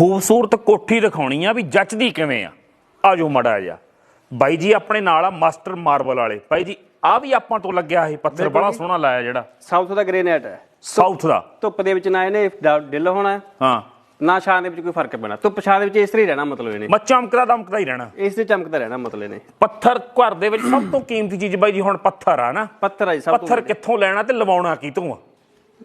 ਖੂਬਸੂਰਤ ਕੋਠੀ ਦਿਖਾਉਣੀ ਆ ਵੀ ਜੱਚਦੀ ਕਿਵੇਂ ਆ? ਆਜੋ ਮੜਾ ਜਾ ਬਾਈ ਜੀ ਆਪਣੇ ਨਾਲ ਆ ਮਾਸਟਰ ਮਾਰਬਲ ਵਾਲੇ। ਬਾਈ ਜੀ ਆ ਵੀ ਆਪਾਂ ਤੋਂ ਲੱਗਿਆ ਇਹ ਪੱਥਰ ਬੜਾ ਸੋਹਣਾ ਲਾਇਆ ਜਿਹੜਾ। ਸਾਊਥ ਦਾ ਗ੍ਰੇਨਾਈਟ ਹੈ। ਸਾਊਥ ਦਾ। ਧੁੱਪ ਦੇ ਵਿੱਚ ਨਾ ਇਹਨੇ ਡਿੱਲ ਹੋਣਾ ਹੈ, ਨਾ ਛਾਂ ਦੇ ਵਿੱਚ ਕੋਈ ਫ਼ਰਕ ਪੈਣਾ। ਧੁੱਪ ਛਾਂ ਦੇ ਵਿੱਚ ਇਸ ਤਰ੍ਹਾਂ ਹੀ ਰਹਿਣਾ ਮਤਲਬ ਇਹਨੇ। ਮੈਂ ਚਮਕਦਾ ਦਮਕਦਾ ਹੀ ਰਹਿਣਾ। ਇਸ ਤੇ ਚਮਕਦਾ ਰਹਿਣਾ ਮਤਲਬ ਇਹਨੇ। ਪੱਥਰ ਘਰ ਦੇ ਵਿੱਚ ਸਭ ਤੋਂ ਕੀਮਤੀ ਚੀਜ਼ ਬਾਈ ਜੀ ਹੁਣ ਪੱਥਰ ਆ ਨਾ। ਪੱਥਰ ਹੈ ਜੀ ਸਭ ਤੋਂ ਪੱਥਰ ਕਿੱਥੋਂ ਲੈਣਾ ਤੇ ਲਵਾਉਣਾ ਕਿਤੋਂ ਆ? ਜੀ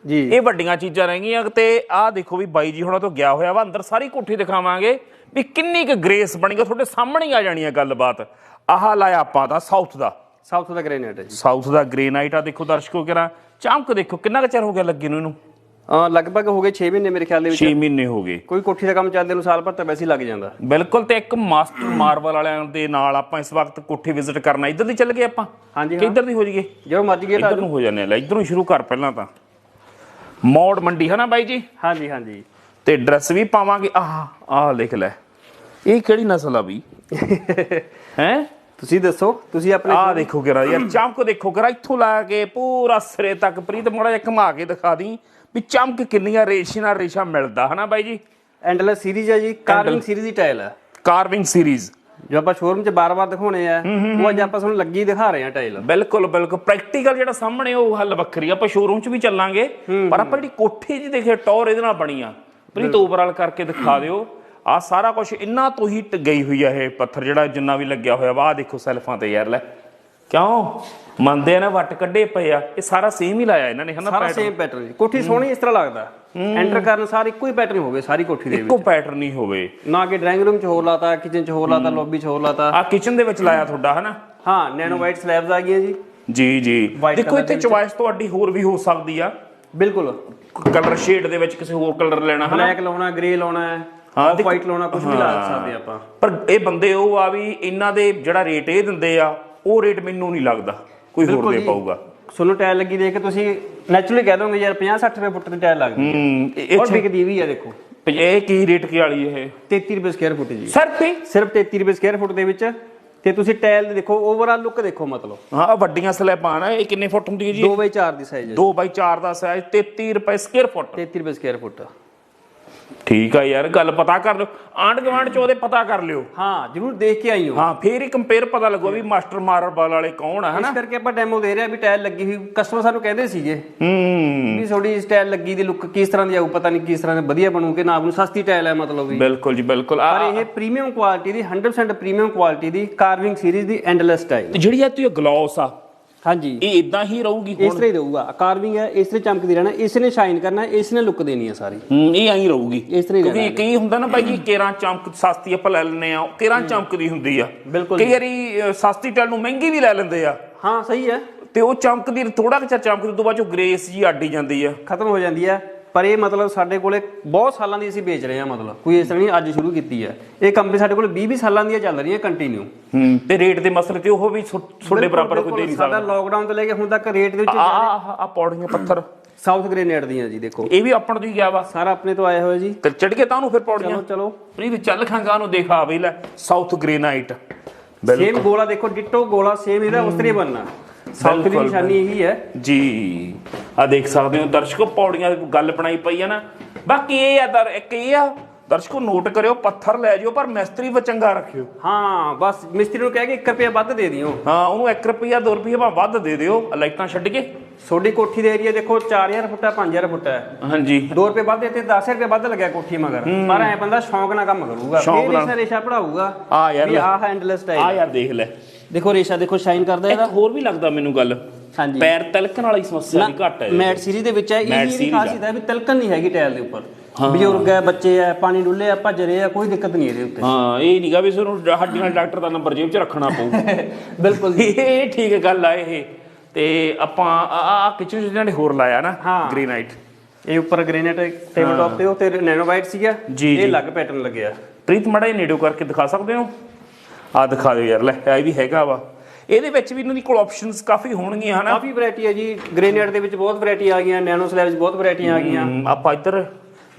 ਇਹ ਵੱਡੀਆਂ ਚੀਜ਼ਾਂ ਰਹਿ ਗਈਆਂ ਤੇ ਆਹ ਦੇਖੋ ਵੀ ਬਾਈ ਜੀ ਹੁਣਾਂ ਤੋਂ ਗਿਆ ਹੋਇਆ ਵਾ ਅੰਦਰ ਸਾਰੀ ਕੋਠੀ ਦਿਖਾਵਾਂਗੇ ਵੀ ਕਿੰਨੀ ਕੁ ਗ੍ਰੇਸ ਬਣੀ ਆ ਤੁਹਾਡੇ ਸਾਹਮਣੇ ਆ ਜਾਣੀ ਆ ਗੱਲਬਾਤ। ਆਹ ਲਾਇਆ ਆਪਾਂ ਦਾ ਸਾਊਥ ਦਾ। ਸਾਊਥ ਦਾ ਗ੍ਰੇਨਾਈਟ ਹੈ ਜੀ। ਸਾਊਥ ਦਾ ਗ੍ਰੇਨਾਈਟ ਆ ਦੇਖੋ ਦਰਸ਼ਕੋ ਕਿਰਾ ਚਮਕ ਦੇਖੋ ਕਿੰਨਾ ਕੁ ਚਿਰ ਹੋ ਗਿਆ ਲੱਗੇ ਨੂੰ ਇਹਨੂੰ? ਲਗਭਗ ਹੋ ਗਏ 6 ਮਹੀਨੇ ਮੇਰੇ ਖਿਆਲ ਦੇ ਵਿੱਚ। 6 ਮਹੀਨੇ ਹੋ ਗਏ। ਕੋਈ ਕੋਠੀ ਦਾ ਕੰਮ ਚੱਲਦੇ ਨੂੰ ਸਾਲ ਭਰ ਤਾਂ ਵੈਸੇ ਹੀ ਲੱਗ ਜਾਂਦਾ। ਬਿਲਕੁਲ ਤੇ ਇੱਕ ਮਾਸਟਰ ਮਾਰਬਲ ਵਾਲਿਆਂ ਦੇ ਨਾਲ ਆਪਾਂ ਇਸ ਵਕਤ ਕੋਠੀ ਵਿਜ਼ਿਟ ਕਰਨਾ ਇੱਧਰ ਦੀ ਚੱਲ ਗਏ ਆਪਾਂ? ਹਾਂਜੀ ਕਿ ਇੱਧਰ ਦੀ ਹੋ ਜਾਈਏ? ਜਦੋਂ ਮਰਜ਼ੀ ਗੇਟ ਆ ਇੱਧਰ ਨੂੰ ਹੋ ਜਾਂਦੇ ਆ ਲੈ ਇੱਧਰੋਂ ਸ਼ੁਰੂ ਕਰ ਪਹਿਲਾਂ ਤਾਂ। ਮੌੜ ਮੰਡੀ ਹੈ ਨਾ ਬਾਈ ਜੀ? ਹਾਂਜੀ ਹਾਂਜੀ। ਤੇ ਡਰੈਸ ਵੀ ਪਾਵਾਂਗੇ। ਆਹ ਆਹ ਲਿਖ ਲੈ। ਇਹ ਕਿਹੜੀ ਨਸਲ ਆ ਵੀ ਹੈ? ਤੁਸੀਂ ਦੱਸੋ ਤੁਸੀਂ ਆਪਣੇ ਆਹ ਦੇਖੋ ਕਿਰਾ ਯਾਰ ਚਮਕ ਦੇਖੋ ਕਿਰਾ ਇੱਥੋਂ ਲਾ ਕੇ ਪੂਰਾ ਸਿਰੇ ਤੱਕ। ਪ੍ਰੀਤ ਮੋੜਾ ਜਿਹਾ ਘੁਮਾ ਕੇ ਦਿਖਾ ਦੀ ਵੀ ਚਮਕ ਕਿੰਨੀਆਂ ਰੇਸ਼ੇ ਨਾਲ ਰੇਸ਼ਾ ਮਿਲਦਾ ਹਨਾ ਬਾਈ ਜੀ? ਐਂਡਲੈਸ ਸੀਰੀਜ਼ ਹੈ ਜੀ ਕਾਰਵਿੰਗ ਸੀਰੀਜ਼ ਦੀ ਟਾਇਲ ਹੈ ਕਾਰਵਿੰਗ ਸੀਰੀਜ਼ ਜੋ ਆਪਾਂ ਸ਼ੋਰੂਮ 'ਚ ਬਾਰ-ਬਾਰ ਦਿਖਾਉਣੇ ਆ ਉਹ ਅੱਜ ਆਪਾਂ ਤੁਹਾਨੂੰ ਲੱਗੀ ਦਿਖਾ ਰਹੇ ਆ ਟਾਇਲ। ਬਿਲਕੁਲ ਬਿਲਕੁਲ। ਪ੍ਰੈਕਟੀਕਲ ਜਿਹੜਾ ਸਾਹਮਣੇ ਉਹ ਹੱਲ ਵੱਖਰੀ। ਆਪਾਂ ਸ਼ੋਰੂਮ 'ਚ ਵੀ ਚੱਲਾਂਗੇ ਪਰ ਆਪਾਂ ਜਿਹੜੀ ਕੋਠੀ ਜੀ ਦੇਖੇ ਟੌਰ ਇਹਦੇ ਨਾਲ ਬਣੀ ਆ। ਪ੍ਰੀਤ ਓਵਰਆਲ ਕਰਕੇ ਦਿਖਾ ਦਿਓ। ਆ ਸਾਰਾ ਕੁਝ ਇੰਨਾ ਤੋਂ ਹੀ ਟ- ਗਈ ਹੋਈ ਆ ਇਹ ਪੱਥਰ ਜਿਹੜਾ ਜਿੰਨਾ ਵੀ ਲੱਗਿਆ ਹੋਇਆ ਵਾ। ਆ ਦੇਖੋ ਸੈਲਫਾਂ ਤੇ ਯਾਰ ਲੈ। ਕਿਉਂ? ਮੰਨਦੇ ਆ ਨਾ ਵੱਟ ਕੱਢੇ ਪਏ ਆ। ਇਹ ਸਾਰਾ ਸੇਮ ਹੀ ਲਾਇਆ ਇਹਨਾਂ ਨੇ ਹਨਾ ਸਾਰਾ? ਸੇਮ ਪੈਟਰਨ ਕੋਠੀ ਸੋਹਣੀ ਇਸ ਤਰ੍ਹਾਂ ਲੱਗਦਾ। ਐਂਟਰ ਕਰਨ ਸਾਰ ਇੱਕੋ ਹੀ ਪੈਟਰਨ ਹੋਵੇ ਸਾਰੀ ਕੋਠੀ ਦੇ ਇੱਕੋ ਵਿੱਚ। ਪੈਟਰਨ ਹੀ ਹੋਵੇ। ਨਾ ਕਿ ਡਰਾਇੰਗ ਰੂਮ 'ਚ ਹੋਰ ਲਾਤਾ ਕਿਚਨ 'ਚ ਹੋਰ ਲਾਤਾ ਲੌਬੀ 'ਚ ਹੋਰ ਲਾਤਾ। ਆ ਕਿਚਨ ਦੇ ਵਿੱਚ ਲਾਇਆ ਤੁਹਾਡਾ ਹਨਾ? ਹਾਂ ਨੈਨੋ ਵਾਈਟ ਸਲੈਬਸ ਆ ਗਈਆਂ ਜੀ। ਜੀ ਜੀ। ਦੇਖੋ ਇੱਥੇ ਚੁਆਇਸ ਤੁਹਾਡੀ ਹੋਰ ਵੀ ਹੋ ਸਕਦੀ ਆ। ਬਿਲਕੁਲ। ਕਲਰ ਸ਼ੇਡ ਦੇ ਵਿੱਚ ਕਿਸੇ ਹੋਰ ਕਲਰ ਲੈਣਾ ਹਨਾ? ਬਲੈਕ ਲਾਉਣਾ ਗ੍ਰੇ ਲਾਉਣਾ ਹੈ ਹਾਂ, ਵਾਈਟ ਲਾਉਣਾ ਕੁਝ ਵੀ ਲਾ ਸਕਦੇ ਆਪਾਂ। ਪਰ ਇਹ ਬੰਦੇ ਉਹ ਆ ਵੀ ਇਹਨਾਂ ਦੇ ਜਿਹੜਾ ਰੇਟ ਇਹ ਦਿੰਦੇ ਆ ਉਹ ਰੇਟ ਮੈਨੂੰ ਨਹੀਂ ਲੱਗਦਾ। ਕੋਈ ਹੋਰ ਦੇ। ਪਾਊਗਾ। ਤੁਹਾਨੂੰ ਟਾਇਲ ਲੱਗੀ ਦੇਖ ਕੇ ਤੁਸੀਂ ਨੈਚੁਰਲੀ ਕਹਿ ਦੋਗੇ ਯਾਰ 50 60 ਰੁਪਏ ਫੁੱਟ ਦੀ ਟਾਇਲ ਲੱਗਦੀ ਹੈ ਇਹ ਔਰ ਵਿਕਦੀ ਵੀ ਹੈ ਦੇਖੋ। ਇਹ ਕੀ ਰੇਟ ਕੀ ਵਾਲੀ ਇਹ? 33 ਰੁਪਏ ਸਕੁਅਰ ਫੁੱਟ ਜੀ। ਸਿਰਫ ਹੀ ਸਿਰਫ 33 ਰੁਪਏ ਸਕੁਅਰ ਫੁੱਟ ਦੇ ਵਿੱਚ। ਤੇ ਤੁਸੀਂ ਟਾਇਲ ਦੇਖੋ ਓਵਰਆਲ ਲੁੱਕ ਦੇਖੋ ਮਤਲਬ। ਹਾਂ ਆਹ ਵੱਡੀਆਂ ਸਲੈਬਾਂ ਨਾ ਇਹ ਕਿੰਨੇ ਫੁੱਟ ਹੁੰਦੀ ਹੈ ਜੀ? 2 ਬਾਈ 4 ਦੀ ਸਾਈਜ਼ ਹੈ। 2 ਬਾਈ 4 ਦਾ ਸਾਈਜ਼ 33 ਰੁਪਏ ਸਕੁਅਰ ਫੁੱਟ 33 ਰੁਪਏ ਸਕੁਅਰ ਫੁੱਟ ਠੀਕ ਆ ਯਾਰ ਗੱਲ ਪਤਾ ਕਰ ਲਿਓ। ਆਂਡ ਗਵਾਂਡ ਚ ਉਹਦੇ ਪਤਾ ਕਰ ਲਿਓ। ਹਾਂ ਜਰੂਰ ਦੇਖ ਕੇ ਆਈ ਹੋ ਹਾਂ ਫੇਰ ਹੀ ਕੰਪੇਅਰ ਪਤਾ ਲੱਗੂਗਾ ਵੀ ਮਾਸਟਰ ਮਾਰਬਲ ਵਾਲੇ ਕੌਣ ਆ ਹਨਾ? ਇਸ ਕਰਕੇ ਆਪਾਂ ਡੈਮੋ ਦੇ ਰਹੇ ਆ ਵੀ ਟਾਇਲ ਲੱਗੀ ਹੋਈ। ਕਸਟਮਰ ਸਾਨੂੰ ਕਹਿੰਦੇ ਸੀਗੇ ਹੂੰ। ਵੀ ਥੋੜੀ ਟਾਇਲ ਲੱਗੀ ਦੀ ਲੁੱਕ ਕਿਸ ਤਰ੍ਹਾਂ ਦੀ ਆਊ ਪਤਾ ਨਹੀਂ ਕਿਸ ਤਰ੍ਹਾਂ ਦੀ ਵਧੀਆ ਬਣੂ ਕਿ ਨਾ ਬਣੂ ਸਸਤੀ ਟਾਇਲ ਹੈ ਮਤਲਬ ਵੀ। ਬਿਲਕੁਲ ਜੀ ਬਿਲਕੁਲ। ਪਰ ਇਹ ਪ੍ਰੀਮੀਅਮ ਕੁਆਲਿਟੀ ਦੀ 100% ਪ੍ਰੀਮੀਅਮ ਕੁਆਲਿਟੀ ਦੀ ਕਾਰਵਿੰਗ ਸੀਰੀਜ਼ ਦੀ ਐਂਡਲੈਸ ਟਾਇਲ ਜਿਹੜੀ ਆ ਤੂੰ ਗਲੋਸ ਆ ਹਾਂਜੀ। ਇਹ ਇਦਾਂ ਹੀ ਰਹੂਗੀ ਇਸ ਤਰ੍ਹਾਂ ਹੀ ਰਹੂਗਾ। ਕਾਰਵਿੰਗ ਹੈ ਇਸ ਤਰ੍ਹਾਂ ਚਮਕਦੀ ਰਹਿਣਾ ਇਸ ਨੇ ਸ਼ਾਈਨ ਕਰਨਾ ਇਸ ਨੇ ਲੁੱਕ ਦੇਣੀ ਹੈ ਸਾਰੀ। ਹੂੰ ਇਹ ਐਂ ਰਹੂਗੀ। ਇਸ ਤਰ੍ਹਾਂ ਹੀ ਕਿਉਂਕਿ ਕਈ ਹੁੰਦਾ ਨਾ ਬਾਈ ਜੀ ਕੇਰਾਂ ਚਮਕ ਸਸਤੀ ਆਪਾਂ ਲੈ ਲੈਨੇ ਆ ਕੇਰਾਂ ਚਮਕਦੀ ਹੁੰਦੀ ਆ। ਬਿਲਕੁਲ ਕਈ ਵਾਰੀ ਸਸਤੀ ਟੈਲ ਨੂੰ ਮਹਿੰਗੀ ਵੀ ਲੈ ਲੈਂਦੇ ਆ। ਹਾਂ ਸਹੀ ਹੈ। ਤੇ ਉਹ ਚਮਕਦੀ ਥੋੜਾ ਚਿਰ ਚਮਕਦੀ ਤੋਂ ਬਾਅਦ ਚੋਂ ਗ੍ਰੇਸ ਜੀ ਆਡੀ ਜਾਂਦੀ ਆ। ਖਤਮ ਹੋ ਜਾਂਦੀ ਹੈ ਪਰ ਇਹ ਮਤਲਬ ਸਾਡੇ ਕੋਲੇ ਬਹੁਤ ਸਾਲਾਂ ਦੀ ਅਸੀਂ ਵੇਚ ਰਹੇ ਹਾਂ ਮਤਲਬ। ਕੋਈ ਇਸ ਤਰ੍ਹਾਂ ਨਹੀਂ ਅੱਜ ਸ਼ੁਰੂ ਕੀਤੀ ਹੈ। ਇਹ ਕੰਪਨੀ ਸਾਡੇ ਕੋਲ 20 20 ਸਾਲਾਂ ਦੀਆਂ ਚੱਲ ਕੰਟੀਨਿਊ ਹੂੰ ਤੇ ਰੇਟ ਦੇ ਮਸਲੇ ਤੇ ਉਹ ਵੀ ਤੁਹਾਡੇ ਬਰਾਬਰ ਕੋਈ ਦੇ ਨਹੀਂ ਸਾਡਾ ਲੋਕਡਾਊਨ ਤੋਂ ਲੈ ਕੇ ਹੁਣ ਤੱਕ ਰੇਟ ਦੇ ਵਿੱਚ ਆ ਆ ਪੌੜੀਆਂ ਪੱਥਰ। ਸਾਊਥ ਗ੍ਰੇਨੇਡ ਦੀਆਂ ਜੀ ਦੇਖੋ। ਇਹ ਵੀ ਆਪਣ ਤੋਂ ਹੀ ਗਿਆ ਵਾ। ਸਾਰਾ ਆਪਣੇ ਤੋਂ ਆਇਆ ਹੋਇਆ ਜੀ। ਤੇ ਚੜ ਕੇ ਤਾਂ ਉਹਨੂੰ ਫਿਰ ਪੌੜੀਆਂ। ਚਲੋ ਚਲੋ। ਪ੍ਰੀਤ ਚੱਲ ਖਾਂਗਾ ਨੂੰ ਦੇਖਾ ਬਈ ਲੈ। ਸਾਊਥ ਗ੍ਰੇਨਾਈਟ ਸੇਮ ਗੋਲਾ ਦੇਖੋ ਡਿਟੋ ਗੋਲਾ ਸੇਮ ਇਹਦਾ ਉਸ ਤਰ੍ਹਾਂ ਬਣਨਾ। ਸਾਊਥ ਦੀ ਨਿਸ਼ਾਨੀ ਇਹੀ ਹੈ। ਜੀ ਆ ਦੇਖ ਸਕਦੇ ਹੋ ਦਰਸ਼ਕੋ ਪੌੜੀਆਂ ਦੀ ਗੱਲ ਬਣਾਈ ਪਈ ਆ ਨਾ। ਬਾਕੀ ਇਹ ਆ ਦਰ ਇੱਕ ਇਹ ਆ ਦਰਸ਼ਕੋ ਨੋਟ ਕਰਿਓ ਪੱਥਰ ਲੈ ਜਿਓ ਪਰ ਮਿਸਤਰੀ ਵਚੰਗਾ ਰੱਖਿਓ। ਹਾਂ ਬਸ ਮਿਸਤਰੀ ਨੂੰ ਕਹਿ ਕੇ 1 ਰੁਪਿਆ ਵੱਧ ਦੇ ਦਿਓ। ਹਾਂ ਉਹਨੂੰ 1 ਰੁਪਿਆ 2 ਰੁਪਿਆ ਵੱਧ ਦੇ ਦਿਓ। ਲਾਈਟਾਂ ਛੱਡ ਕੇ। ਤੁਹਾਡੀ ਕੋਠੀ ਦਾ ਏਰੀਆ ਦੇਖੋ 4000 ਫੁੱਟ ਹੈ 5000 ਫੁੱਟ ਹਾਂਜੀ। 2 ਰੁਪਏ ਵੱਧ ਦਿੱਤੇ 10 ਰੁਪਏ ਵੱਧ ਲੱਗਿਆ ਕੋਠੀ ਮਗਰ। ਪਰ ਐ ਬੰਦਾ ਸ਼ੌਂਕ ਨਾਲ ਕੰਮ ਕਰੂਗਾ। ਫੇਰ ਨਾਲ। ਰੇਸ਼ਾ ਪੜਾਊਗਾ। ਆ ਯਾਰ। ਵੀ ਲੈ। ਆਹ ਐਂਡਲੈਸ ਆ ਯਾਰ ਦੇਖ ਲੈ। ਦੇਖੋ ਰੇਸ਼ਾ ਦੇਖੋ ਸ਼ਾਈਨ ਕਰਦਾ ਇਹਦਾ। ਹੋਰ ਵੀ ਲੱਗਦਾ ਮੈਨੂੰ ਗੱਲ। ਹਾਂਜੀ। ਪੈਰ ਤਿਲਕਣ ਵਾਲੀ ਸਮੱਸਿਆ ਵੀ ਘੱਟ ਹੈ। ਮੈਟ ਸੀਰੀਜ਼ ਦੇ ਵਿੱਚ ਹੈ। ਇਹ series ਖਾਸੀਅਤ ਹੈ ਵੀ ਤਿਲਕਣ ਨਹੀਂ ਹੈਗੀ ਟਾਇਲ ਦੇ ਉੱਪਰ। ਬਜ਼ੁਰਗ ਹੈ ਬੱਚੇ ਹੈ ਪਾਣੀ ਡੁੱਲੇ ਆ ਭੱਜ ਰਹੇ ਆ ਕੋਈ ਦਿੱਕਤ ਨਹੀਂ ਇਹਦੇ ਉੱਤੇ। ਹਾਂ ਇਹ ਨਹੀਂਗਾ ਵੀ ਤੁਹਾਨੂੰ ਹੱਡੀਆਂ ਡਾਕਟਰ ਦਾ ਨੰਬਰ ਜੇਬ 'ਚ ਰੱਖਣਾ ਪਊ। ਬਿਲਕੁਲ ਇਹ ਠੀਕ ਗੱਲ ਆ ਇਹ। ਤੇ ਆਪਾਂ ਆ ਕਿਚਨ ਜਿਹਨਾਂ ਨੇ ਹੋਰ ਲਾਇਆ ਨਾ। ਗ੍ਰੇਨਾਈਟ ਇਹ ਉੱਪਰ ਗ੍ਰੇਨਾਈਟ ਟੇਬਲ ਟਾਪ ਤੇ ਉਹ ਤੇ ਨੈਨੋ ਵਾਈਟ ਸੀਗਾ। ਇਹ। ਅਲੱਗ ਪੈਟਰਨ ਲੱਗਿਆ। ਪ੍ਰੀਤ ਮੜਾ ਇਹ ਨੇੜੋ ਕਰਕੇ ਦਿਖਾ ਸਕਦੇ ਹੋ? ਆ ਦਿਖਾ ਦਿਓ ਯਾਰ ਲੈ ਇਹ ਵੀ ਹੈਗਾ ਵਾ। ਇਹਦੇ ਵਿੱਚ ਵੀ ਇਹਨਾਂ ਦੀ ਕੋਲ ਆਪਸ਼ਨਸ ਕਾਫੀ ਹੋਣਗੀਆਂ ਹਨਾ? ਕਾਫੀ ਵੈਰਾਈਟੀ ਹੈ ਜੀ। ਗ੍ਰੇਨਾਈਟ ਦੇ ਵਿੱਚ ਬਹੁਤ ਵੈਰਾਈਟੀ ਆ ਗਈਆਂ ਨੈਨੋ ਸਲੈਬਸ ਬਹੁਤ ਵੈਰਾਈਟੀਆਂ ਆ ਗਈਆਂ। ਆਪਾਂ ਇੱਧਰ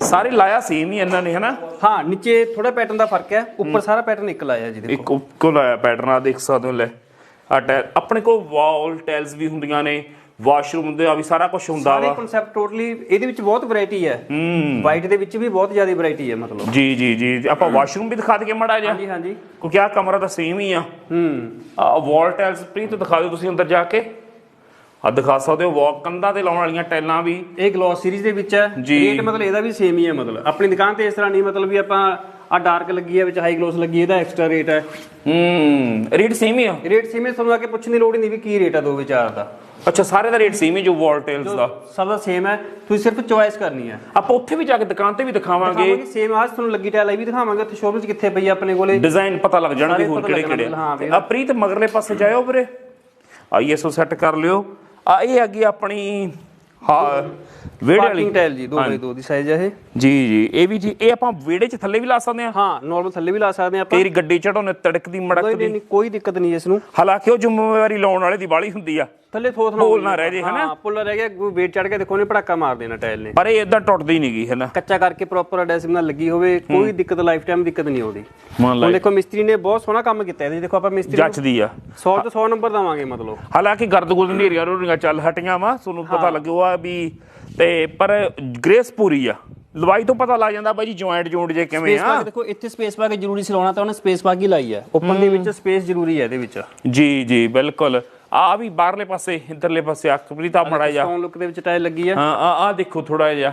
ਸਾਰੇ ਲਾਇਆ ਸੇਮ ਹੀ ਇਹਨਾਂ ਨੇ ਹਨਾ? ਹਾਂ ਨੀਚੇ ਥੋੜਾ ਪੈਟਰਨ ਦਾ ਫ਼ਰਕ ਹੈ ਉੱਪਰ ਸਾਰਾ ਪੈਟਰਨ ਇੱਕ ਲਾਇਆ ਜੀ ਦੇਖੋ। ਇੱਕ ਕੋ ਲਾਇਆ ਪੈਟਰਨ ਆ ਦੇਖ ਸਕਦੇ ਹੋ ਲੈ। ਆਪਣੇ ਕੋਲ ਵਾਲ ਟੈਲਸ ਵੀ ਹੁੰਦੀਆਂ ਨੇ ਵਾਸ਼ਰੂਮ ਦੇ ਆ ਵੀ ਸਾਰਾ ਕੁਝ ਹੁੰਦਾ ਸਾਰੇ ਵਾ। ਕਨਸੈਪਟ ਟੋਟਲੀ ਇਹਦੇ ਵਿੱਚ ਬਹੁਤ ਵੈਰਾਈਟੀ ਹੈ। ਵਾਈਟ ਦੇ ਵਿੱਚ ਵੀ ਬਹੁਤ ਜ਼ਿਆਦਾ ਵੈਰਾਈਟੀ ਹੈ ਮਤਲਬ। ਜੀ ਜੀ ਜੀ। ਆਪਾਂ ਵਾਸ਼ਰੂਮ ਵੀ ਦਿਖਾ ਦਈਏ ਮੜਾ ਜਿਹਾ। ਹਾਂਜੀ ਹਾਂਜੀ। ਕਿਉਂਕਿ ਆ ਕਮਰਾ ਤਾਂ ਸੇਮ ਹੀ ਆ। ਹੂੰ। ਆ ਵਾਲ ਟਾਈਲਸ ਪ੍ਰੀਤ ਦਿਖਾ ਦਿਓ ਤੁਸੀਂ ਅੰਦਰ ਜਾ ਕੇ। ਆ ਦਿਖਾ ਸਕਦੇ ਹੋ ਵਾਲ ਕੰਧਾਂ ਤੇ ਲਾਉਣ ਵਾਲੀਆਂ ਟਾਈਲਾਂ ਵੀ। ਇਹ ਗਲੋਸ ਸੀਰੀਜ਼ ਦੇ ਵਿੱਚ ਹੈ। ਜੀ। ਰੇਟ ਮਤਲਬ ਇਹਦਾ ਵੀ ਸੇਮ ਹੀ ਹੈ ਮਤਲਬ। ਆਪਣੀ ਦੁਕਾਨ ਤੇ ਇਸ ਤਰ੍ਹਾਂ ਨਹੀਂ ਮਤਲਬ ਵੀ ਆਪਾਂ ਆ ਡਾਰਕ ਲੱਗੀ ਹੈ ਵਿੱਚ ਹਾਈ ਗਲੋਸ ਲੱਗੀ ਹੈ, ਇਹਦਾ ਐਕਸਟਰਾ ਰੇਟ ਹੈ ਹੂੰ ਰੇਟ ਸੇਮ ਹੀ ਆ? ਰੇਟ ਸੇਮ ਹੈ ਤੁਹਾਨੂੰ ਆ ਕੇ ਪੁੱਛਣ ਦੀ ਲੋੜ ਹੀ ਨਹੀਂ ਵੀ ਕੀ ਰੇਟ ਹੈ ਦੋ ਵਿਚਾਰ ਦਾ। ਅੱਛਾ ਸਾਰੇ ਦਾ ਰੇਟ ਸੇਮ ਹੀ ਜੋ ਵਾਲ ਟਾਈਲਸ ਦਾ? ਸਭ ਦਾ ਸੇਮ ਹੈ ਤੁਸੀਂ ਸਿਰਫ ਚੁਆਇਸ ਕਰਨੀ ਹੈ ਆਪਾਂ ਉੱਥੇ ਵੀ ਜਾ ਕੇ ਦੁਕਾਨ ਤੇ ਵੀ ਦਿਖਾਵਾਂਗੇ। ਸੇਮ ਆਜ ਤੁਹਾਨੂੰ ਲੱਗੀ ਟਾਇਲ ਇਹ ਵੀ ਦਿਖਾਵਾਂਗੇ ਉੱਥੇ ਸ਼ੋਰੂਮ 'ਚ ਕਿੱਥੇ ਪਈ ਆਪਣੇ ਕੋਲੇ। ਡਿਜ਼ਾਈਨ ਪਤਾ ਲੱਗ ਜਾਣਗੇ ਸਾਰੇ ਹੋਰ ਪਤਾ ਕਿਹੜੇ ਕਿਹੜੇ ਹਾਂ ਵੀ। ਆ ਪ੍ਰੀਤ ਮਗਰਲੇ ਪਾਸੇ ਜਾਇਓ ਵੀਰੇ। ਆਈਐਸਓ ਸੈੱਟ ਕਰ ਲਿਓ। ਆ ਇਹ ਹੈਗੀ ਆਪਣੀ ਹਾਂ ਵਿਹੜੇ ਵਾਲੀ? ਟਾਇਲ ਜੀ 2x2 ਦੀ ਸਾਈਜ਼ ਹੈ ਇਹ। ਜੀ ਜੀ ਇਹ ਵੀ ਜੀ ਇਹ ਆਪਾਂ ਵਿਹੜੇ 'ਚ ਥੱਲੇ ਵੀ ਲਾ ਸਕਦੇ ਆ ਹਾਂ ਨਾਰਮਲ ਥੱਲੇ ਵੀ ਲਾ ਸਕਦੇ ਹਾਂ ਆਪਾਂ। ਤੇਰੀ ਗੱਡੀ ਚੜਾਉਣੇ ਤੜਕਦੀ ਮੜਕਦੀ ਨਹੀਂ ਕੋਈ ਦਿੱਕਤ ਨਹੀਂ ਇਸ ਨੂੰ। ਹਾਲਾਂਕਿ ਉਹ ਜ਼ਿੰਮੇਵਾਰੀ ਲਾਉਣ ਵਾਲੇ ਦੀ ਬਾਲੀ ਹੁੰਦੀ ਆ। ਥੱਲੇ ਥੋਥ ਬੋਲ ਨਾ ਰਹਿ ਜੇ, ਹਨਾ? ਹਾਂ ਪੁੱਲ ਰਹਿ ਗਿਆ ਵੇਟ ਚੜ ਕੇ ਦੇਖੋ ਨੇ ਪੜਾਕਾ ਮਾਰ ਦੇਣਾ ਟਾਇਲ ਨੇ। ਪਰ ਇਹ ਇਦਾਂ ਟੁੱਟਦੀ ਨਹੀਂ ਗਈ ਹੈ ਨਾ ਕੱਚਾ ਕਰਕੇ ਪ੍ਰੋਪਰ ਅਡੈਸਿਵ ਨਾਲ ਲੱਗੀ ਹੋਵੇ ਕੋਈ ਦਿੱਕਤ ਲਾਈਫ ਟਾਈਮ ਦਿੱਕਤ ਨਹੀਂ ਆਉਂਦੀ। ਹੁਣ ਦੇਖੋ ਮਿਸਤਰੀ ਨੇ ਬਹੁਤ ਸੋਹਣਾ ਕੰਮ ਕੀਤਾ ਇਹਦੇ ਦੇਖੋ ਆਪਾਂ ਮਿਸਤਰੀ ਨੂੰ ਜੱਚਦੀ ਆ। 100 ਤੋਂ 100 ਨੰਬਰ ਦਵਾਂਗੇ ਮਤਲਬ। ਹਾਲਾਂਕਿ ਗਰਦ ਗੁਰਦ ਨੇਰੀਆਂ ਰੋਰੀਆਂ ਚੱਲ ਹਟੀਆਂ ਵਾ ਤੁਹਾਨੂੰ ਪਤਾ ਲੱਗਿਆ ਵੀ ਤੇ ਪਰ ਗ੍ਰੇਸ ਪੂਰੀ ਆ। ਲਵਾਈ ਤੋਂ ਪਤਾ ਲੱਗ ਜਾਂਦਾ ਬਾਈ ਜੀ ਜੁਆਇੰਟ ਜੂੰਟ ਜੇ ਕਿਵੇਂ ਆ। ਦੇਖੋ ਇੱਥੇ ਸਪੇਸ ਪਾ ਕੇ ਜ਼ਰੂਰੀ ਸੀ ਲਾਉਣਾ ਤਾਂ ਉਹਨੇ ਸਪੇਸ ਪਾ ਕੇ ਲਾਈ ਹੈ ਓਪਨ ਦੇ ਵਿੱਚ ਸਪੇਸ ਜ਼ਰੂਰੀ ਹੈ ਇਹਦੇ ਵਿੱਚ। ਜੀ ਜੀ ਬਿਲਕੁਲ। ਆ ਵੀ ਬਾਹਰਲੇ ਪਾਸੇ ਇਧਰਲੇ ਪਾਸੇ ਅਕਬਰੀ ਤਾਂ ਮੜਾ ਜਾ ਸਟੋਨ ਲੁੱਕ ਦੇ ਵਿੱਚ ਟਾਇਲ ਲੱਗੀ ਹੈ ਹਾਂ ਆ ਆ ਦੇਖੋ ਥੋੜਾ ਜਿਹਾ।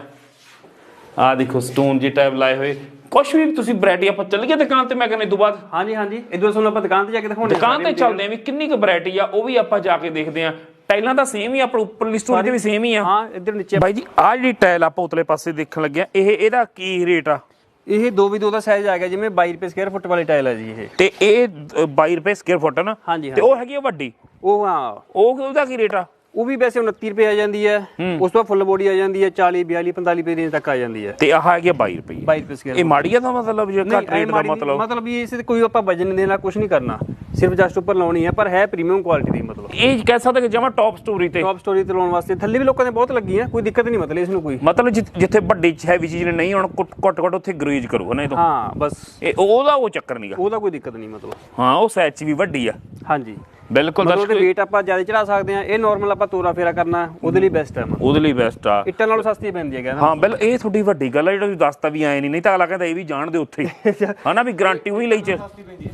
ਆ ਦੇਖੋ ਸਟੋਨ ਜੀ ਟਾਈਪ ਲਾਏ ਹੋਏ। ਕੁਛ ਵੀ ਤੁਸੀਂ ਵੈਰਾਈਟੀ ਆਪਾਂ ਚੱਲ ਗਏ ਦੁਕਾਨ ਤੇ ਮੈਂ ਕਹਿੰਦਾ ਤੋਂ ਬਾਅਦ। ਹਾਂਜੀ ਹਾਂਜੀ। ਇਦੋਂ ਤੁਹਾਨੂੰ ਆਪਾਂ ਦੁਕਾਨ ਤੇ ਜਾ ਕੇ ਦਿਖਾਉਣੇ ਦੁਕਾਨ ਤੇ ਚੱਲਦੇ ਆ ਵੀ ਕਿੰਨੀ ਕੁ ਵੈਰਾਈਟੀ ਆ ਉਹ ਵੀ ਆਪਾਂ ਜਾ ਕੇ ਦੇਖਦੇ ਆ। ਟਾਈਲਾਂ ਤਾਂ ਸੇਮ ਹੀ ਆ, ਆਪਣਾ ਉੱਪਰਲੀ ਸਟੋਰ ਵੀ ਸੇਮ ਹੀ ਆ। ਹਾਂ ਇੱਧਰ ਨੀਚੇ ਬਾਈ ਜੀ ਆ ਜਿਹੜੀ ਟਾਈਲ ਆਪਾਂ ਉਤਲੇ ਪਾਸੇ ਦੇਖਣ ਲੱਗਿਆ ਇਹ ਇਹਦਾ ਕੀ ਰੇਟ ਆ? ਇਹ 2v2 ਦਾ ਸਾਈਜ਼ ਆ ਗਿਆ ਜਿਵੇਂ 22 ਰੁਪਏ ਸਕੁਅਰ ਫੁੱਟ ਵਾਲੀ ਟਾਇਲ ਹੈ ਜੀ ਇਹ। ਤੇ ਇਹ ਅ, 22 ਰੁਪਏ ਸਕੁਅਰ ਫੁੱਟ ਨਾ? ਹਾਂਜੀ ਤੇ ਉਹ ਹੈਗੀ ਆ ਵੱਡੀ? ਉਹ ਹਾਂ। ਉਹ ਉਹਦਾ ਕੀ ਰੇਟ ਆ? ਉਹ ਵੀ ਵੈਸੇ 29 ਰੁਪਏ ਆ ਜਾਂਦੀ ਹੈ। ਉਸ ਤੋਂ ਬਾਅਦ ਫੁੱਲ ਬੋਡੀ ਆ ਜਾਂਦੀ ਹੈ 40 42 45 ਰੁਪਏ ਰੇਂਜ ਤੱਕ ਆ ਜਾਂਦੀ ਹੈ। ਤੇ ਆਹ ਹੈਗੀ ਆ 22 ਰੁਪਏ। 22 ਰੁਪਏ ਸਕੁਅਰ ਇਹ ਮਾੜੀ ਆ ਦਾ ਮਤਲਬ ਜੇ ਘੱਟ ਰੇਟ ਦਾ ਮਤਲਬ। ਮਤਲਬ ਵੀ ਇਸ ਤੇ ਕੋਈ ਆਪਾਂ ਵਜਨ ਦੇਣਾ ਕੁਝ ਨਹੀਂ ਕਰਨਾ। ਸਿਰਫ ਜਸਟ ਉੱਪਰ ਲਾਉਣੀ ਹੈ ਪਰ ਹੈ ਪ੍ਰੀਮੀਅਮ ਕੁਆਲਿਟੀ ਦੀ ਮਤਲਬ। ਇਹ ਕਹਿ ਸਕਦੇ ਕਿ ਜਮਾ ਟੌਪ ਸਟੋਰੀ ਤੇ। ਟੌਪ ਸਟੋਰੀ ਤੇ ਲਾਉਣ ਵਾਸਤੇ। ਥੱਲੇ ਵੀ ਲੋਕਾਂ ਦੇ ਬਹੁਤ ਲੱਗੀਆਂ ਕੋਈ ਦਿੱਕਤ ਨਹੀਂ ਮਤਲਬ ਇਸ ਨੂੰ ਕੋਈ। ਮਤਲਬ ਜਿੱਥੇ ਵੱਡੀ ਹੈਵੀ ਚੀਜ਼ ਨੇ ਨਹੀਂ ਹੁਣ ਘੱਟ ਘੱਟ ਉੱਥੇ ਗਰੇਜ ਕਰੋ ਹਨਾ ਇਹ ਤੋਂ। ਹਾਂ ਬਸ। ਇਹ ਉਹਦਾ ਉਹ ਚੱਕਰ ਨਹੀਂਗਾ ਉਹਦਾ ਕੋਈ ਦਿੱਕਤ ਨਹੀਂ ਮਤਲਬ। ਹਾਂ ਉਹ ਸੈਚ ਵੀ ਵੱਡੀ ਆ। ਹਾਂਜੀ। ਬਿਲਕੁਲ ਮਤਲਬ ਉਹਦੇ weight ਆਪਾਂ ਜ਼ਿਆਦਾ ਚੜਾ ਸਕਦੇ ਆ ਇਹ ਨਾਰਮਲ ਆਪਾਂ ਤੋਰਾ ਫੇਰਾ ਕਰਨਾ ਉਹਦੇ ਲਈ ਬੈਸਟ ਮਤਲਬ ਉਹਦੇ ਲਈ ਬੈਸਟ ਆ। ਇੱਟਾਂ ਨਾਲੋਂ ਸਸਤੀ ਪੈਂਦੀ ਹੈ ਕਹਿੰਦਾ। ਹਾਂ ਬਿਲ ਇਹ ਤੁਹਾਡੀ ਵੱਡੀ ਗੱਲ ਆ ਜਿਹੜਾ ਤੁਸੀਂ ਦੱਸਤਾ ਵੀ ਐ ਨਹੀਂ ਨਹੀਂ ਤਾਂ ਅਗਲਾ ਕਹਿੰਦਾ ਇਹ ਵੀ ਜਾਣਦੇ ਉੱਥੇ ਹੀ। ਹਨਾ ਵੀ ਗਾਰੰਟੀ ਉਹੀ ਲਈ ਚ।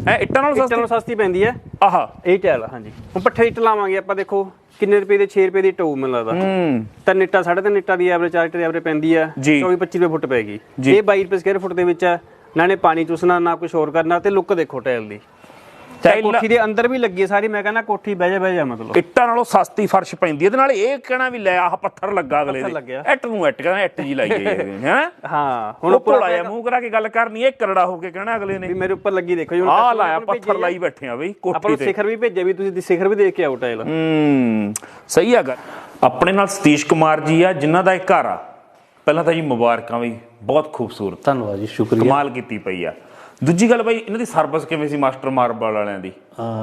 ਹੈ। ਇੱਟਾਂ ਨਾਲ ਇੱਟਾਂ ਸਸਤੀ ਨਾਲੋਂ ਸਸਤੀ ਪੈਂਦੀ ਹੈ। ਆਹਾ। ਇਹ ਟਾਇਲ ਹਾਂਜੀ। ਹੁਣ ਪੱਠੇ ਇੱਟ ਲਾਵਾਂਗੇ ਆਪਾਂ ਦੇਖੋ ਕਿੰਨੇ ਰੁਪਏ ਦੇ 6 ਰੁਪਏ ਦੀ ਟਊ ਮੈਨੂੰ ਲੱਗਦਾ। ਹੂੰ। ਤਿੰਨ ਇੱਟਾਂ ਸਾਢੇ ਤਿੰਨ ਇੱਟਾਂ ਦੀ ਐਵਰੇਜ 4 ਇੱਟਾਂ ਦੀ ਐਵਰੇਜ ਪੈਂਦੀ ਹੈ। ਜੀ। 24 25 ਰੁਪਏ ਫੁੱਟ ਪੈਗੀ। ਇਹ 22 ਰੁਪਏ ਸਕੁਅਰ ਫੁੱਟ ਦੇ ਵਿੱਚ ਹੈ। ਨਾ ਨੇ ਪਾਣੀ ਚੂਸਣਾ ਨਾ ਕੁਝ ਹੋਰ ਕਰਨਾ ਤੇ ਲੁੱਕ ਦੇਖੋ ਟਾਇਲ ਦੀ। ਚਾਹੇ ਕੋਠੀ ਦੇ ਅੰਦਰ ਵੀ ਲੱਗੀ ਹੈ ਸਾਰੀ ਮੈਂ ਕਹਿੰਦਾ ਕੋਠੀ ਬਹਿ ਜਾ ਬਹਿ ਜਾ ਮਤਲਬ। ਇੱਟਾਂ ਨਾਲੋਂ ਸਸਤੀ ਫਰਸ਼ ਪੈਂਦੀ ਇਹਦੇ ਨਾਲ ਇਹ ਕਹਿਣਾ ਵੀ ਲੈ ਆਹ ਪੱਥਰ ਲੱਗਾ ਅਗਲੇ ਦੇ। ਇੱਟ ਨੂੰ ਇੱਟ ਕਹਿੰਦਾ ਇੱਟ ਜੀ ਲਾਈ ਗਈ ਹੈ ਹਾਂ? ਹੁਣ ਭੋਲਾ ਜਿਹਾ ਮੂੰਹ ਕਰਾ ਕੇ ਗੱਲ ਕਰਨੀ ਇਹ ਕਰੜਾ ਹੋ ਕੇ ਕਹਿਣਾ ਅਗਲੇ ਵੀ ਨੇ ਮੇਰੇ ਉੱਪਰ ਲੱਗੀ ਦੇਖੋ ਜੀ ਹੁਣ ਆਹ ਲਾਇਆ ਪੱਥਰ ਲਾਈ ਬੈਠੇ ਆ ਬਈ ਆਪਾਂ ਕੋਠੀ ਤੇ। ਸਿਖਰ ਵੀ ਭੇਜਿਆ ਵੀ ਤੁਸੀਂ ਸਿਖਰ ਵੀ ਦੇਖ ਕੇ ਆਓ ਟਾਇਲ। ਹੂੰ ਸਹੀ ਆ ਗੱਲ। ਆਪਣੇ ਨਾਲ ਸਤੀਸ਼ ਕੁਮਾਰ ਜੀ ਆ ਜਿਨ੍ਹਾਂ ਦਾ ਇਹ ਘਰ ਆ। ਪਹਿਲਾਂ ਤਾਂ ਜੀ ਮੁਬਾਰਕਾਂ ਬਈ ਬਹੁਤ ਖੂਬਸੂਰਤ। ਧੰਨਵਾਦ ਜੀ ਸ਼ੁਕਰੀਆ। ਕਮਾਲ ਕੀਤੀ ਪਈ ਆ। ਦੂਜੀ ਗੱਲ ਬਈ ਇਹਨਾਂ ਦੀ ਸਰਵਿਸ ਕਿਵੇਂ ਸੀ ਮਾਸਟਰ ਮਾਰਬਲ ਵਾਲਿਆਂ ਦੀ?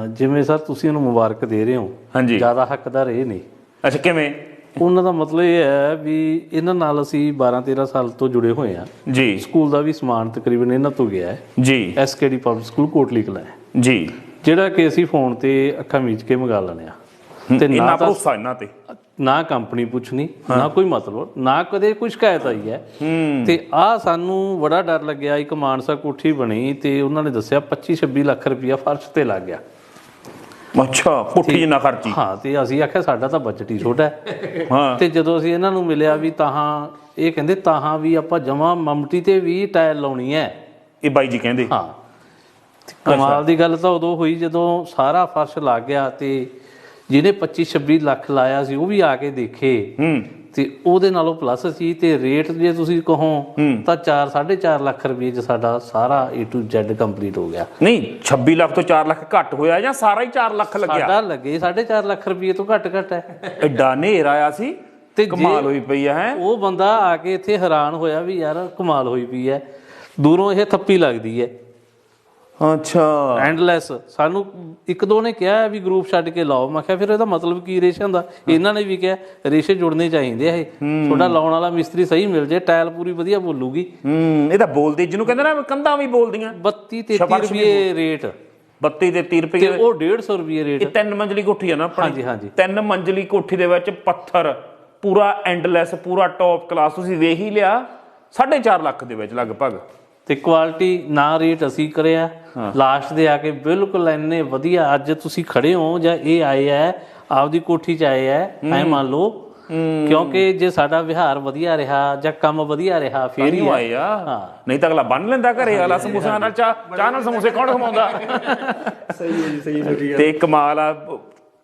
ਜਿਵੇਂ ਸਰ ਤੁਸੀਂ ਉਹਨੂੰ ਮੁਬਾਰਕ ਦੇ ਰਹੇ ਹੋ ਹਾਂਜੀ। ਜ਼ਿਆਦਾ ਹੱਕਦਾਰ ਇਹ ਨਹੀਂ। ਅੱਛਾ ਕਿਵੇਂ? ਉਹਨਾਂ ਦਾ ਮਤਲਬ ਇਹ ਹੈ ਵੀ ਇਹਨਾਂ ਨਾਲ ਅਸੀਂ 12 13 ਸਾਲ ਤੋਂ ਜੁੜੇ ਹੋਏ ਆ ਜੀ। ਸਕੂਲ ਦਾ ਵੀ ਸਮਾਨ ਤਕਰੀਬਨ ਇਹਨਾਂ ਤੋਂ ਗਿਆ ਹੈ। ਜੀ। SKD public school Kotli Kalan ਹੈ। ਜੀ। ਜਿਹੜਾ ਕਿ ਅਸੀਂ ਫੋਨ ਤੇ ਅੱਖਾਂ ਮੀਚ ਕੇ ਮੰਗਾ ਆ ਤੇ ਨਾ ਤਾਂ ਭਰੋਸਾ ਇਹਨਾਂ ਤੇ? ਨਾ ਕੰਪਨੀ ਪੁੱਛਣੀ ਨਾ ਕੋਈ ਮਤਲਬ ਨਾ ਕਦੇ ਕੋਈ ਸ਼ਿਕਾਇਤ ਆਈ ਹੈ। ਤੇ ਆ ਸਾਨੂੰ ਬੜਾ ਡਰ ਲੱਗਿਆ ਇੱਕ ਮਾਨਸਾ ਕੋਠੀ ਬਣੀ ਤੇ ਉਹਨਾਂ ਨੇ ਦੱਸਿਆ 25 26 ਲੱਖ ਰੁਪਇਆ ਫਰਸ਼ ਤੇ ਲੱਗ ਗਿਆ। ਅੱਛਾ ਪੁੱਠੀ ਜਿੰਨਾ ਖਰਚੀ। ਹਾਂ ਤੇ ਅਸੀਂ ਆਖਿਆ ਸਾਡਾ ਤਾਂ ਬਜਟ ਹੀ ਛੋਟਾ ਹੈ। ਹਾਂ। ਤੇ ਜਦੋਂ ਅਸੀਂ ਇਹਨਾਂ ਨੂੰ ਮਿਲਿਆ ਵੀ ਤਾਹਾਂ ਇਹ ਕਹਿੰਦੇ ਤਾਹਾਂ ਵੀ ਆਪਾਂ ਜਮਾ ਮਮਟੀ ਤੇ ਵੀ ਟਾਇਲ ਲਾਉਣੀ ਹੈ। ਇਹ ਬਾਈ ਜੀ ਕਹਿੰਦੇ। ਹਾਂ। ਕਮਾਲ ਦੀ ਗੱਲ ਤਾਂ ਉਦੋਂ ਹੋਈ ਜਦੋਂ ਸਾਰਾ ਫਰਸ਼ ਲੱਗ ਗਿਆ ਤੇ ਜਿਹਨੇ 25 26 ਲੱਖ ਲਾਇਆ ਸੀ ਉਹ ਵੀ ਆ ਕੇ ਦੇਖੇ। ਹੂੰ। ਤੇ ਉਹਦੇ ਨਾਲੋਂ ਪਲੱਸ ਸੀ ਤੇ ਰੇਟ ਜੇ ਤੁਸੀਂ ਕਹੋ ਤਾਂ 4 4.5 ਲੱਖ ਰੁਪਏ ਚ ਸਾਡਾ ਸਾਰਾ A to Z ਕੰਪਲੀਟ ਹੋ ਗਿਆ। ਨਹੀਂ 26 ਲੱਖ ਤੋਂ 4 ਲੱਖ ਘੱਟ ਹੋਇਆ ਜਾਂ ਸਾਰਾ ਹੀ 4 ਲੱਖ ਲੱਗਿਆ? ਸਾਡਾ ਲੱਗੇ 4.5 ਲੱਖ ਰੁਪਏ ਤੋਂ ਘੱਟ ਘੱਟ ਹੈ। ਐਡਾ ਨੇਰ ਆਇਆ ਸੀ ਤੇ ਕਮਾਲ ਹੋਈ ਪਈ ਹੈ? ਉਹ ਬੰਦਾ ਆ ਕੇ ਇੱਥੇ ਹੈਰਾਨ ਹੋਇਆ ਵੀ ਯਾਰ ਕਮਾਲ ਹੋਈ ਪਈ ਹੈ। ਦੂਰੋਂ ਇਹ ਥੱਪੀ ਲੱਗਦੀ ਹੈ। ਅੱਛਾ। ਐਂਡਲੈਸ ਸਾਨੂੰ ਇੱਕ ਦੋ ਨੇ ਕਿਹਾ ਵੀ ਗਰੁੱਪ ਛੱਡ ਕੇ ਲਾਓ। ਮੈਂ ਕਿਹਾ ਫਿਰ ਇਹਦਾ ਮਤਲਬ ਕੀ ਰੇਸ਼ਿਆਂ ਦਾ ਇਹਨਾਂ ਨੇ ਵੀ ਕਿਹਾ ਰੇਸ਼ੇ ਜੁੜਨੇ ਚਾਹੀਦੇ ਆ ਇਹ। ਤੁਹਾਡਾ ਲਾਉਣ ਵਾਲਾ ਮਿਸਤਰੀ ਸਹੀ ਮਿਲ ਜੇ ਟਾਇਲ ਪੂਰੀ ਵਧੀਆ ਬੋਲੂਗੀ। ਹੂੰ ਇਹ ਤਾਂ ਬੋਲਦੇ ਜਿਹਨੂੰ ਕਹਿੰਦੇ ਨਾ ਕੰਧਾਂ ਵੀ ਬੋਲਦੀਆਂ। 32 33 ਰੁਪਏ ਰੇਟ। 32 ਤੇ 30 ਰੁਪਏ ਤੇ ਉਹ 150 ਰੁਪਏ ਰੇਟ। ਇਹ ਤਿੰਨ ਮੰਜ਼ਲੀ ਕੋਠੀ ਆ ਨਾ ਆਪਣੀ। ਹਾਂਜੀ, ਹਾਂਜੀ। ਤਿੰਨ ਮੰਜ਼ਲੀ ਕੋਠੀ ਦੇ ਵਿੱਚ ਪੱਥਰ ਪੂਰਾ ਐਂਡਲੈਸ ਪੂਰਾ ਟੌਪ ਕਲਾਸ ਤੁਸੀਂ ਵੇਖ ਹੀ ਲਿਆ 4.5 ਲੱਖ ਦੇ ਵਿੱਚ ਲਗਭਗ। ਤੇ ਕੁਆਲਿਟੀ ਨਾ ਰੇਟ ਅਸੀਂ ਕਰਿਆ। ਲਾਸਟ ਦੇ ਆ ਕੇ ਬਿਲਕੁਲ ਇੰਨੇ ਵਧੀਆ ਅੱਜ ਤੁਸੀਂ ਖੜੇ ਹੋ ਜਾਂ ਇਹ ਆਏ ਆ ਆਪਦੀ ਕੋਠੀ ਚ ਆਏ ਆ ਐ ਮੰਨ ਲਓ। ਕਿਉਂਕਿ ਜੇ ਸਾਡਾ ਵਿਹਾਰ ਵਧੀਆ ਰਿਹਾ ਜਾਂ ਕੰਮ ਵਧੀਆ ਰਿਹਾ ਫੇਰ ਹੀ। ਆਏ ਆ। ਨਹੀਂ ਤਾਂ ਅਗਲਾ ਬੰਨ ਲੈਂਦਾ ਘਰੇ ਅਗਲਾ ਸਮੋਸਿਆਂ ਨਾਲ ਚਾਹ ਚਾਹ ਨਾਲ ਸਮੋਸੇ ਕੌਣ ਖਵਾਉਂਦਾ? ਸਹੀ ਹੈ ਜੀ ਸਹੀ ਹੈ। ਤੇ ਕਮਾਲ ਆ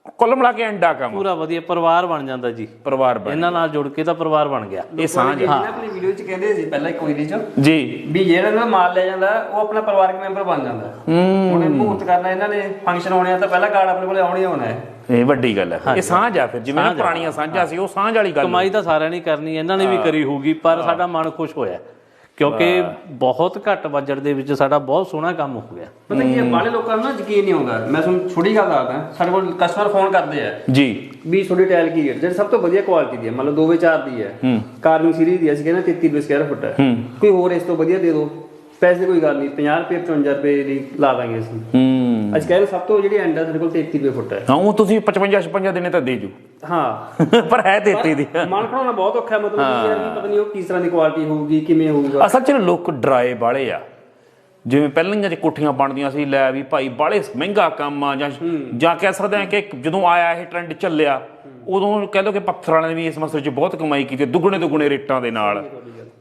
ਕੁੱਲ ਮਿਲਾ ਕੇ ਐਂਡਾ ਕੰਮ ਪੂਰਾ ਵਧੀਆ ਪਰਿਵਾਰ ਬਣ ਜਾਂਦਾ ਜੀ। ਪਰਿਵਾਰ ਬਣ ਇਹਨਾਂ ਨਾਲ ਜੁੜ ਕੇ ਤਾਂ ਪਰਿਵਾਰ ਬਣ ਗਿਆ। ਇਹ ਸਾਂਝ ਆ। ਆਪਣੀ ਵੀਡੀਓ 'ਚ ਕਹਿੰਦੇ ਸੀ ਪਹਿਲਾਂ ਇੱਕ ਵੀਡੀਓ 'ਚ ਜੀ। ਵੀ ਜਿਹੜਾ ਇਹਨਾਂ ਦਾ ਮਾਲ ਲੈ ਜਾਂਦਾ ਉਹ ਆਪਣਾ ਪਰਿਵਾਰਕ ਮੈਂਬਰ ਬਣ ਜਾਂਦਾ। ਹੁਣ ਇਹ ਮੁਹੂਰਤ ਕਰਨਾ ਇਹਨਾਂ ਨੇ ਫੰਕਸ਼ਨ ਹੋਣੇ ਆ ਤਾਂ ਪਹਿਲਾ ਕਾਰਡ ਆਪਣੇ ਕੋਲੇ ਆਉਣਾ ਹੀ ਆਉਣਾ ਹੈ ਇਹ ਵੱਡੀ ਗੱਲ ਹੈ। ਇਹ ਸਾਂਝ ਆ ਫਿਰ ਜਿਵੇਂ ਪੁਰਾਣੀਆਂ ਸਾਂਝਾਂ ਸੀ ਉਹ ਸਾਂਝ ਵਾਲੀ ਗੱਲ ਕਮਾਈ ਤਾਂ ਸਾਰਿਆਂ ਨੇ ਕਰਨੀ ਇਹਨਾਂ ਨੇ ਵੀ ਕਰੀ ਹੋਊਗੀ ਪਰ ਸਾਡਾ ਮਨ ਖੁਸ਼ ਹੋਇਆ। ਕਿਉਂਕਿ ਬਹੁਤ ਘੱਟ ਬਜਟ ਦੇ ਵਿੱਚ ਸਾਡਾ ਬਹੁਤ ਸੋਹਣਾ ਕੰਮ ਹੋ ਗਿਆ। ਪਤਾ ਕੀ ਹੈ ਬਾਹਲੇ ਲੋਕਾਂ ਨੂੰ ਨਾ ਯਕੀਨ ਨਹੀਂ ਆਉਂਦਾ। ਮੈਂ ਤੁਹਾਨੂੰ ਛੋਟੀ ਗੱਲ ਦੱਸਦਾ ਸਾਡੇ ਕੋਲ ਕਸਟਮਰ ਫੋਨ ਕਰਦੇ ਆ। ਜੀ। ਵੀ ਤੁਹਾਡੀ ਟਾਇਲ ਕੀ ਹੈ? ਜਿਹੜੀ ਸਭ ਤੋਂ ਵਧੀਆ ਕੁਆਲਿਟੀ ਦੀ ਹੈ ਮਤਲਬ 2x4 ਦੀ ਹੈ। ਕਾਰਵਿੰਗ ਸੀਰੀਜ਼ ਦੀ ਹੈ, ਅਸੀਂ ਕਹਿੰਦੇ 33 ਰੁਪਏ ਸਕੁਅਰ ਫੁੱਟ ਹੈ। ਕੋਈ ਹੋਰ ਇਸ ਤੋਂ ਵਧੀਆ ਦੇ ਦਿਓ। ਪੈਸੇ ਕੋਈ ਗੱਲ ਨਹੀਂ 50 ਰੁਪਏ 55 ਰੁਪਏ ਦੀ ਲਾ ਦਾਂਗੇ ਅਸੀਂ। ਹੂੰ। ਅਸੀਂ ਕਹਿੰਦੇ ਸਭ ਤੋਂ ਜਿਹੜੀ ਐਂਡ ਹੈ ਸਾਡੇ ਕੋਲ 33 ਰੁਪਏ ਫੁੱਟ ਹੈ। ਹਾਂ ਉਹ ਤੁਸੀਂ 55 56 ਦਿਨੇ ਤਾਂ ਦੇ ਜੂ। ਹਾਂ। ਪਰ ਹੈ ਦੇਤੀ ਦੀ। ਮਨ ਖੜਾਉਣਾ ਬਹੁਤ ਔਖਾ ਮਤਲਬ ਕਿ ਯਾਰ ਪਤਾ ਨਹੀਂ ਉਹ ਕਿਸ ਤਰ੍ਹਾਂ ਦੀ ਕੁਆਲਿਟੀ ਹੋਊਗੀ ਕਿਵੇਂ ਹੋਊਗਾ। ਅਸਲ 'ਚ ਲੋਕ ਡਰਾਏ ਬਾਲੇ ਆ। ਜਿਵੇਂ ਪਹਿਲੀਆਂ ਚ ਕੋਠੀਆਂ ਬਣਦੀਆਂ ਸੀ ਲੈ ਵੀ ਭਾਈ ਬਾਲੇ ਮਹਿੰਗਾ ਕੰਮ ਆ ਜਾਂ ਜਾਂ ਕਹਿ ਸਕਦੇ ਆ ਕਿ ਜਦੋਂ ਆਇਆ ਇਹ ਟ੍ਰੈਂਡ ਚੱਲਿਆ ਉਦੋਂ ਕਹਿ ਲਓ ਕਿ ਪੱਥਰ ਵਾਲਿਆਂ ਨੇ ਵੀ ਇਸ ਮਸਲੇ 'ਚ ਬਹੁਤ ਕਮਾਈ ਕੀਤੀ ਦੁੱਗਣੇ ਦੁੱਗਣੇ ਰੇਟਾਂ ਦੇ ਨਾਲ।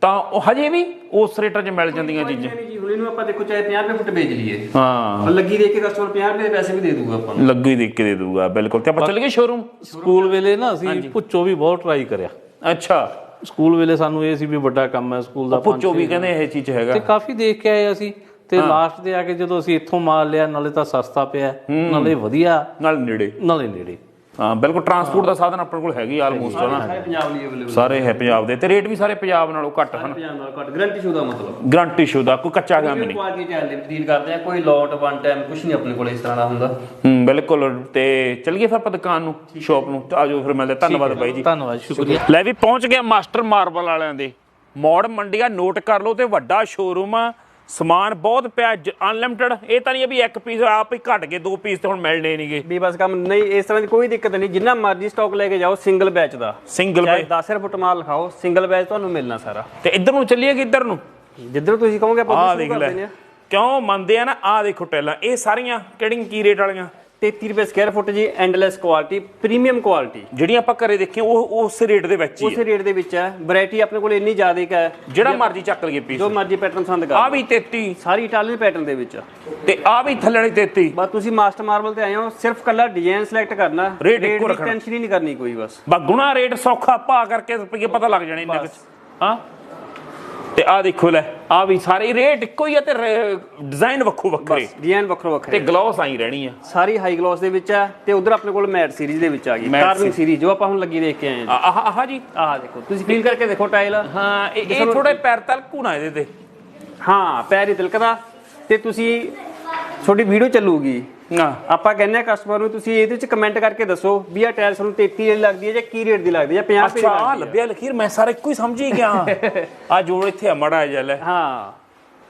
ਤਾਂ ਉਹ ਹਜੇ ਵੀ ਉਸ ਰੇਟਾਂ 'ਚ ਮਿਲ ਜਾਂਦੀਆਂ ਚੀਜ਼ਾਂ। ਨਹੀਂ ਜੀ ਹੁਣ ਇਹਨੂੰ ਆਪਾਂ ਦੇਖੋ ਚਾਹੇ 50 ਰੁਪਏ ਫੁੱਟ ਵੇਚ ਲਈਏ। ਹਾਂ। ਲੱਗੀ ਦੇਖ ਕੇ ਕਸਟਮਰ 50 ਰੁਪਏ ਦੇ ਪੈਸੇ ਵੀ ਦੇ ਦੂਗਾ ਆਪਾਂ ਨੂੰ। ਲੱਗੀ ਦੇ ਕੇ ਦੇ ਦੂਗਾ ਬਿਲਕੁਲ। ਤੇ ਆਪਾਂ ਚੱਲ ਗਏ ਸ਼ੋਰੂਮ ਸਕੂਲ ਵੇਲੇ ਨਾ ਅਸੀਂ ਪੁੱਚੋ ਵੀ ਬਹੁਤ ਟਰਾਈ ਕਰਿਆ। ਅੱਛਾ। ਸਕੂਲ ਵੇਲੇ ਸਾਨੂੰ ਇਹ ਸੀ ਵੀ ਵੱਡਾ ਕੰਮ ਹੈ ਸਕੂਲ ਦਾ ਪੁੱਚੋ ਵੀ ਕਹਿੰਦੇ ਇਹ ਚੀਜ਼ ਹੈਗਾ। ਤੇ ਕਾਫੀ ਦੇਖ ਕੇ ਆਏ ਅਸੀਂ। ਤੇ ਲਾਸਟ ਦੇ ਆ ਕੇ ਜਦੋਂ ਅਸੀਂ ਇੱਥੋਂ ਮਾਲ ਲਿਆ ਨਾਲੇ ਤਾਂ ਸਸਤਾ ਪਿਆ ਨਾਲੇ ਵਧੀਆ। ਨਾਲ ਨੇੜੇ। ਨਾਲੇ ਨੇੜੇ। ਹਾਂ ਬਿਲਕੁਲ ਟਰਾਂਸਪੋਰਟ ਦਾ ਸਾਧਨ ਆਪਣੇ ਕੋਲ ਹੈਗੀ ਆਲਮੋਸਟ ਨਾ? ਸਾਰੇ ਪੰਜਾਬ ਲਈ ਅਵੇਲੇਬਲ ਸਾਰੇ ਹੈ ਪੰਜਾਬ ਦੇ ਤੇ ਰੇਟ ਵੀ ਸਾਰੇ ਪੰਜਾਬ ਨਾਲੋਂ ਘੱਟ ਹਨ। ਪੰਜਾਬ ਨਾਲ ਘੱਟ। ਗਰੰਟੀ ਸ਼ੁਦਾ ਮਤਲਬ? ਗਰੰਟੀ ਸ਼ੁਦਾ ਕੋਈ ਕੱਚਾ ਕੰਮ ਨਹੀਂ। ਕੁਆਲਿਟੀ ਟਾਇਲ ਦੇ ਡੀਲ ਕਰਦੇ ਆ ਕੋਈ ਲੋਟ ਵਨ ਟਾਈਮ ਕੁਝ ਨਹੀਂ ਆਪਣੇ ਕੋਲ ਇਸ ਤਰ੍ਹਾਂ ਦਾ ਹੁੰਦਾ। ਹੂੰ ਬਿਲਕੁਲ ਤੇ ਚਲੀਏ ਫਿਰ ਆਪਾਂ ਦੁਕਾਨ ਨੂੰ ਸ਼ਾਪ ਨੂੰ। ਆਜੋ ਫਿਰ ਮਿਲਦੇ ਧੰਨਵਾਦ ਬਾਈ ਜੀ। ਧੰਨਵਾਦ ਸ਼ੁਕਰੀਆ। ਲੈ ਵੀ ਪਹੁੰਚ ਗਿਆ ਮਾਸਟਰ ਮਾਰਬਲ ਵਾਲਿਆਂ ਦੇ। ਮੋੜ ਮੰਡੀਆ ਨੋਟ ਕਰ ਲਓ ਤੇ ਵੱਡਾ ਸ਼ੋਰੂਮ ਆ। ਸਮਾਨ ਬਹੁਤ ਪਿਆ ਅਨਲਿਮਟਿਡ ਇਹ ਤਾਂ ਨਹੀਂ ਆ ਵੀ ਇੱਕ ਪੀਸ ਆਪ ਹੀ ਘਟ ਗਏ ਦੋ ਪੀਸ ਤੇ ਹੁਣ ਮਿਲਣੇ ਨਹੀਂਗੇ। ਵੀ ਬਸ ਕੰਮ ਨਹੀਂ ਇਸ ਤਰ੍ਹਾਂ ਦੀ ਕੋਈ ਦਿੱਕਤ ਨਹੀਂ। ਜਿੰਨਾ ਮਰਜ਼ੀ ਸਟਾਕ ਲੈ ਕੇ ਜਾਓ ਸਿੰਗਲ ਬੈਚ ਦਾ। ਸਿੰਗਲ ਚਾਹੇ 10 ਫੁੱਟ ਮਾਲ ਲਿਖਾਓ ਸਿੰਗਲ ਬੈਚ ਤੁਹਾਨੂੰ ਮਿਲਣਾ ਸਾਰਾ। ਤੇ ਇੱਧਰ ਨੂੰ ਚੱਲੀਏ ਕਿ ਇੱਧਰ ਨੂੰ? ਜਿੱਧਰ ਤੁਸੀਂ ਕਹੋਗੇ ਆਪਾਂ ਸ਼ੁਰੂ ਕਰ ਦਿੰਦੇ ਆ ਕਿਉਂ ਮੰਨਦੇ ਆ ਨਾ? ਆਹ ਦੇਖੋ ਟੈਲਾਂ ਇਹ ਸਾਰੀਆਂ ਕਿਹੜੀਆਂ ਕੀ ਰੇਟ ਵਾਲੀਆਂ? 33 ਰੁਪਏ ਸਕੁਅਰ ਫੁੱਟ ਜੀ ਐਂਡਲੈਸ ਕੁਆਲਿਟੀ ਪ੍ਰੀਮੀਅਮ ਕੁਆਲਿਟੀ ਜਿਹੜੀਆਂ ਆਪਾਂ ਘਰੇ ਦੇਖੀਆਂ ਉਹ ਉਸ ਰੇਟ ਦੇ ਵਿੱਚ ਹੀ ਉਸੇ ਰੇਟ ਦੇ ਵਿੱਚ ਹੈ। ਵੈਰਾਈਟੀ ਆਪਣੇ ਕੋਲ ਇੰਨੀ ਜ਼ਿਆਦਾ ਹੈ। ਜਿਹੜਾ ਮਰਜ਼ੀ ਚੱਕ ਲਈਏ ਪੀਸ ਜੋ ਮਰਜ਼ੀ ਪੈਟਰਨ ਪਸੰਦ ਕਰ ਆ। ਵੀ 33 ਸਾਰੀ ਇਟਾਲੀਅਨ ਪੈਟਰਨ ਦੇ ਵਿੱਚ। ਤੇ ਆ ਵੀ ਥੱਲੇ ਵਾਲੀ 33 ਬਸ ਤੁਸੀਂ ਮਾਸਟਰ ਮਾਰਬਲ ਤੇ ਆਏ ਹੋ ਸਿਰਫ ਕੱਲਾ ਡਿਜ਼ਾਈਨ ਸਿਲੈਕਟ ਕਰਨਾ। Rate ਇੱਕੋ ਦੀ ਰੱਖਣਾ। ਟੈਨਸ਼ਨ ਹੀ ਨਹੀਂ ਕਰਨੀ ਕੋਈ ਬਸ। ਬਾ ਗੁਣਾ ਰੇਟ ਸੌਖਾ ਪਾ ਕਰਕੇ ਰੁਪਈਏ ਪਤਾ ਲੱਗ ਜਾਣੇ ਇੰਨੇ ਵਿੱਚ ਹਾਂ? ਤੇ ਆ ਦੇਖੋ ਲੈ ਆ ਵੀ ਸਾਰੇ ਰੇਟ ਇੱਕੋ ਹੀ ਆ ਤੇ ਡਿਜ਼ਾਈਨ ਵੱਖੋ ਵੱਖਰੇ। ਡਿਜ਼ਾਈਨ ਵੱਖਰੋ। ਤੇ ਗਲੋਸ ਆਈ ਰਹਿਣੀ ਆ। ਸਾਰੀ ਹਾਈ ਗਲੋਸ ਦੇ ਵਿੱਚ ਹੈ ਤੇ ਉਧਰ ਆਪਣੇ ਕੋਲ ਮੈਟ ਸੀਰੀਜ਼ ਦੇ ਵਿੱਚ ਆ ਗਈ। ਕਾਰਵਿੰਗ ਸੀਰੀਜ਼ ਜੋ ਆਪਾਂ ਹੁਣ ਲੱਗੀ ਦੇਖ ਕੇ ਆਏ ਆ- ਆਹ ਆਹ ਜੀ। ਆਹ ਦੇਖੋ ਤੁਸੀਂ ਫੀਲ ਕਰਕੇ ਦੇਖੋ ਟਾਈਲ ਹਾਂ ਇਹ ਇਹ ਥੋੜੇ ਪੈਰ ਤਲਕੂ ਨਾ ਇਹਦੇ ਤੇ। ਹਾਂ ਪੈਰ ਹੀ ਤਿਲਕਦਾ। ਤੇ ਤੁਸੀਂ ਤੁਹਾਡੀ ਵੀਡੀਓ ਚੱਲੂਗੀ। ਹਾਂ ਆਪਾਂ ਕਹਿੰਦੇ ਆ ਕਸਟਮਰ ਨੂੰ ਤੁਸੀਂ ਇਹਦੇ ਵਿੱਚ ਕਮੈਂਟ ਕਰਕੇ ਦੱਸੋ ਵੀ ਇਹ ਟਾਇਲ ਸਾਨੂੰ 33 ਦੀ ਲੱਗਦੀ ਹੈ ਜਾਂ ਕੀ ਰੇਟ ਦੀ ਲੱਗਦੀ ਹੈ 50 ਰੁਪਏ ਦੀ ਅੱਛਾ ਲੱਗਦੀ ਹੈ। ਲੱਭਿਆ ਲਖੀਰ ਮੈਂ ਸਾਰਾ ਇੱਕੋ ਹੀ ਸਮਝੀ ਗਿਆ। ਆ ਜੋੜ ਇੱਥੇ ਆ ਮੜਾ ਜਿਹਾ ਲੈ। ਹਾਂ।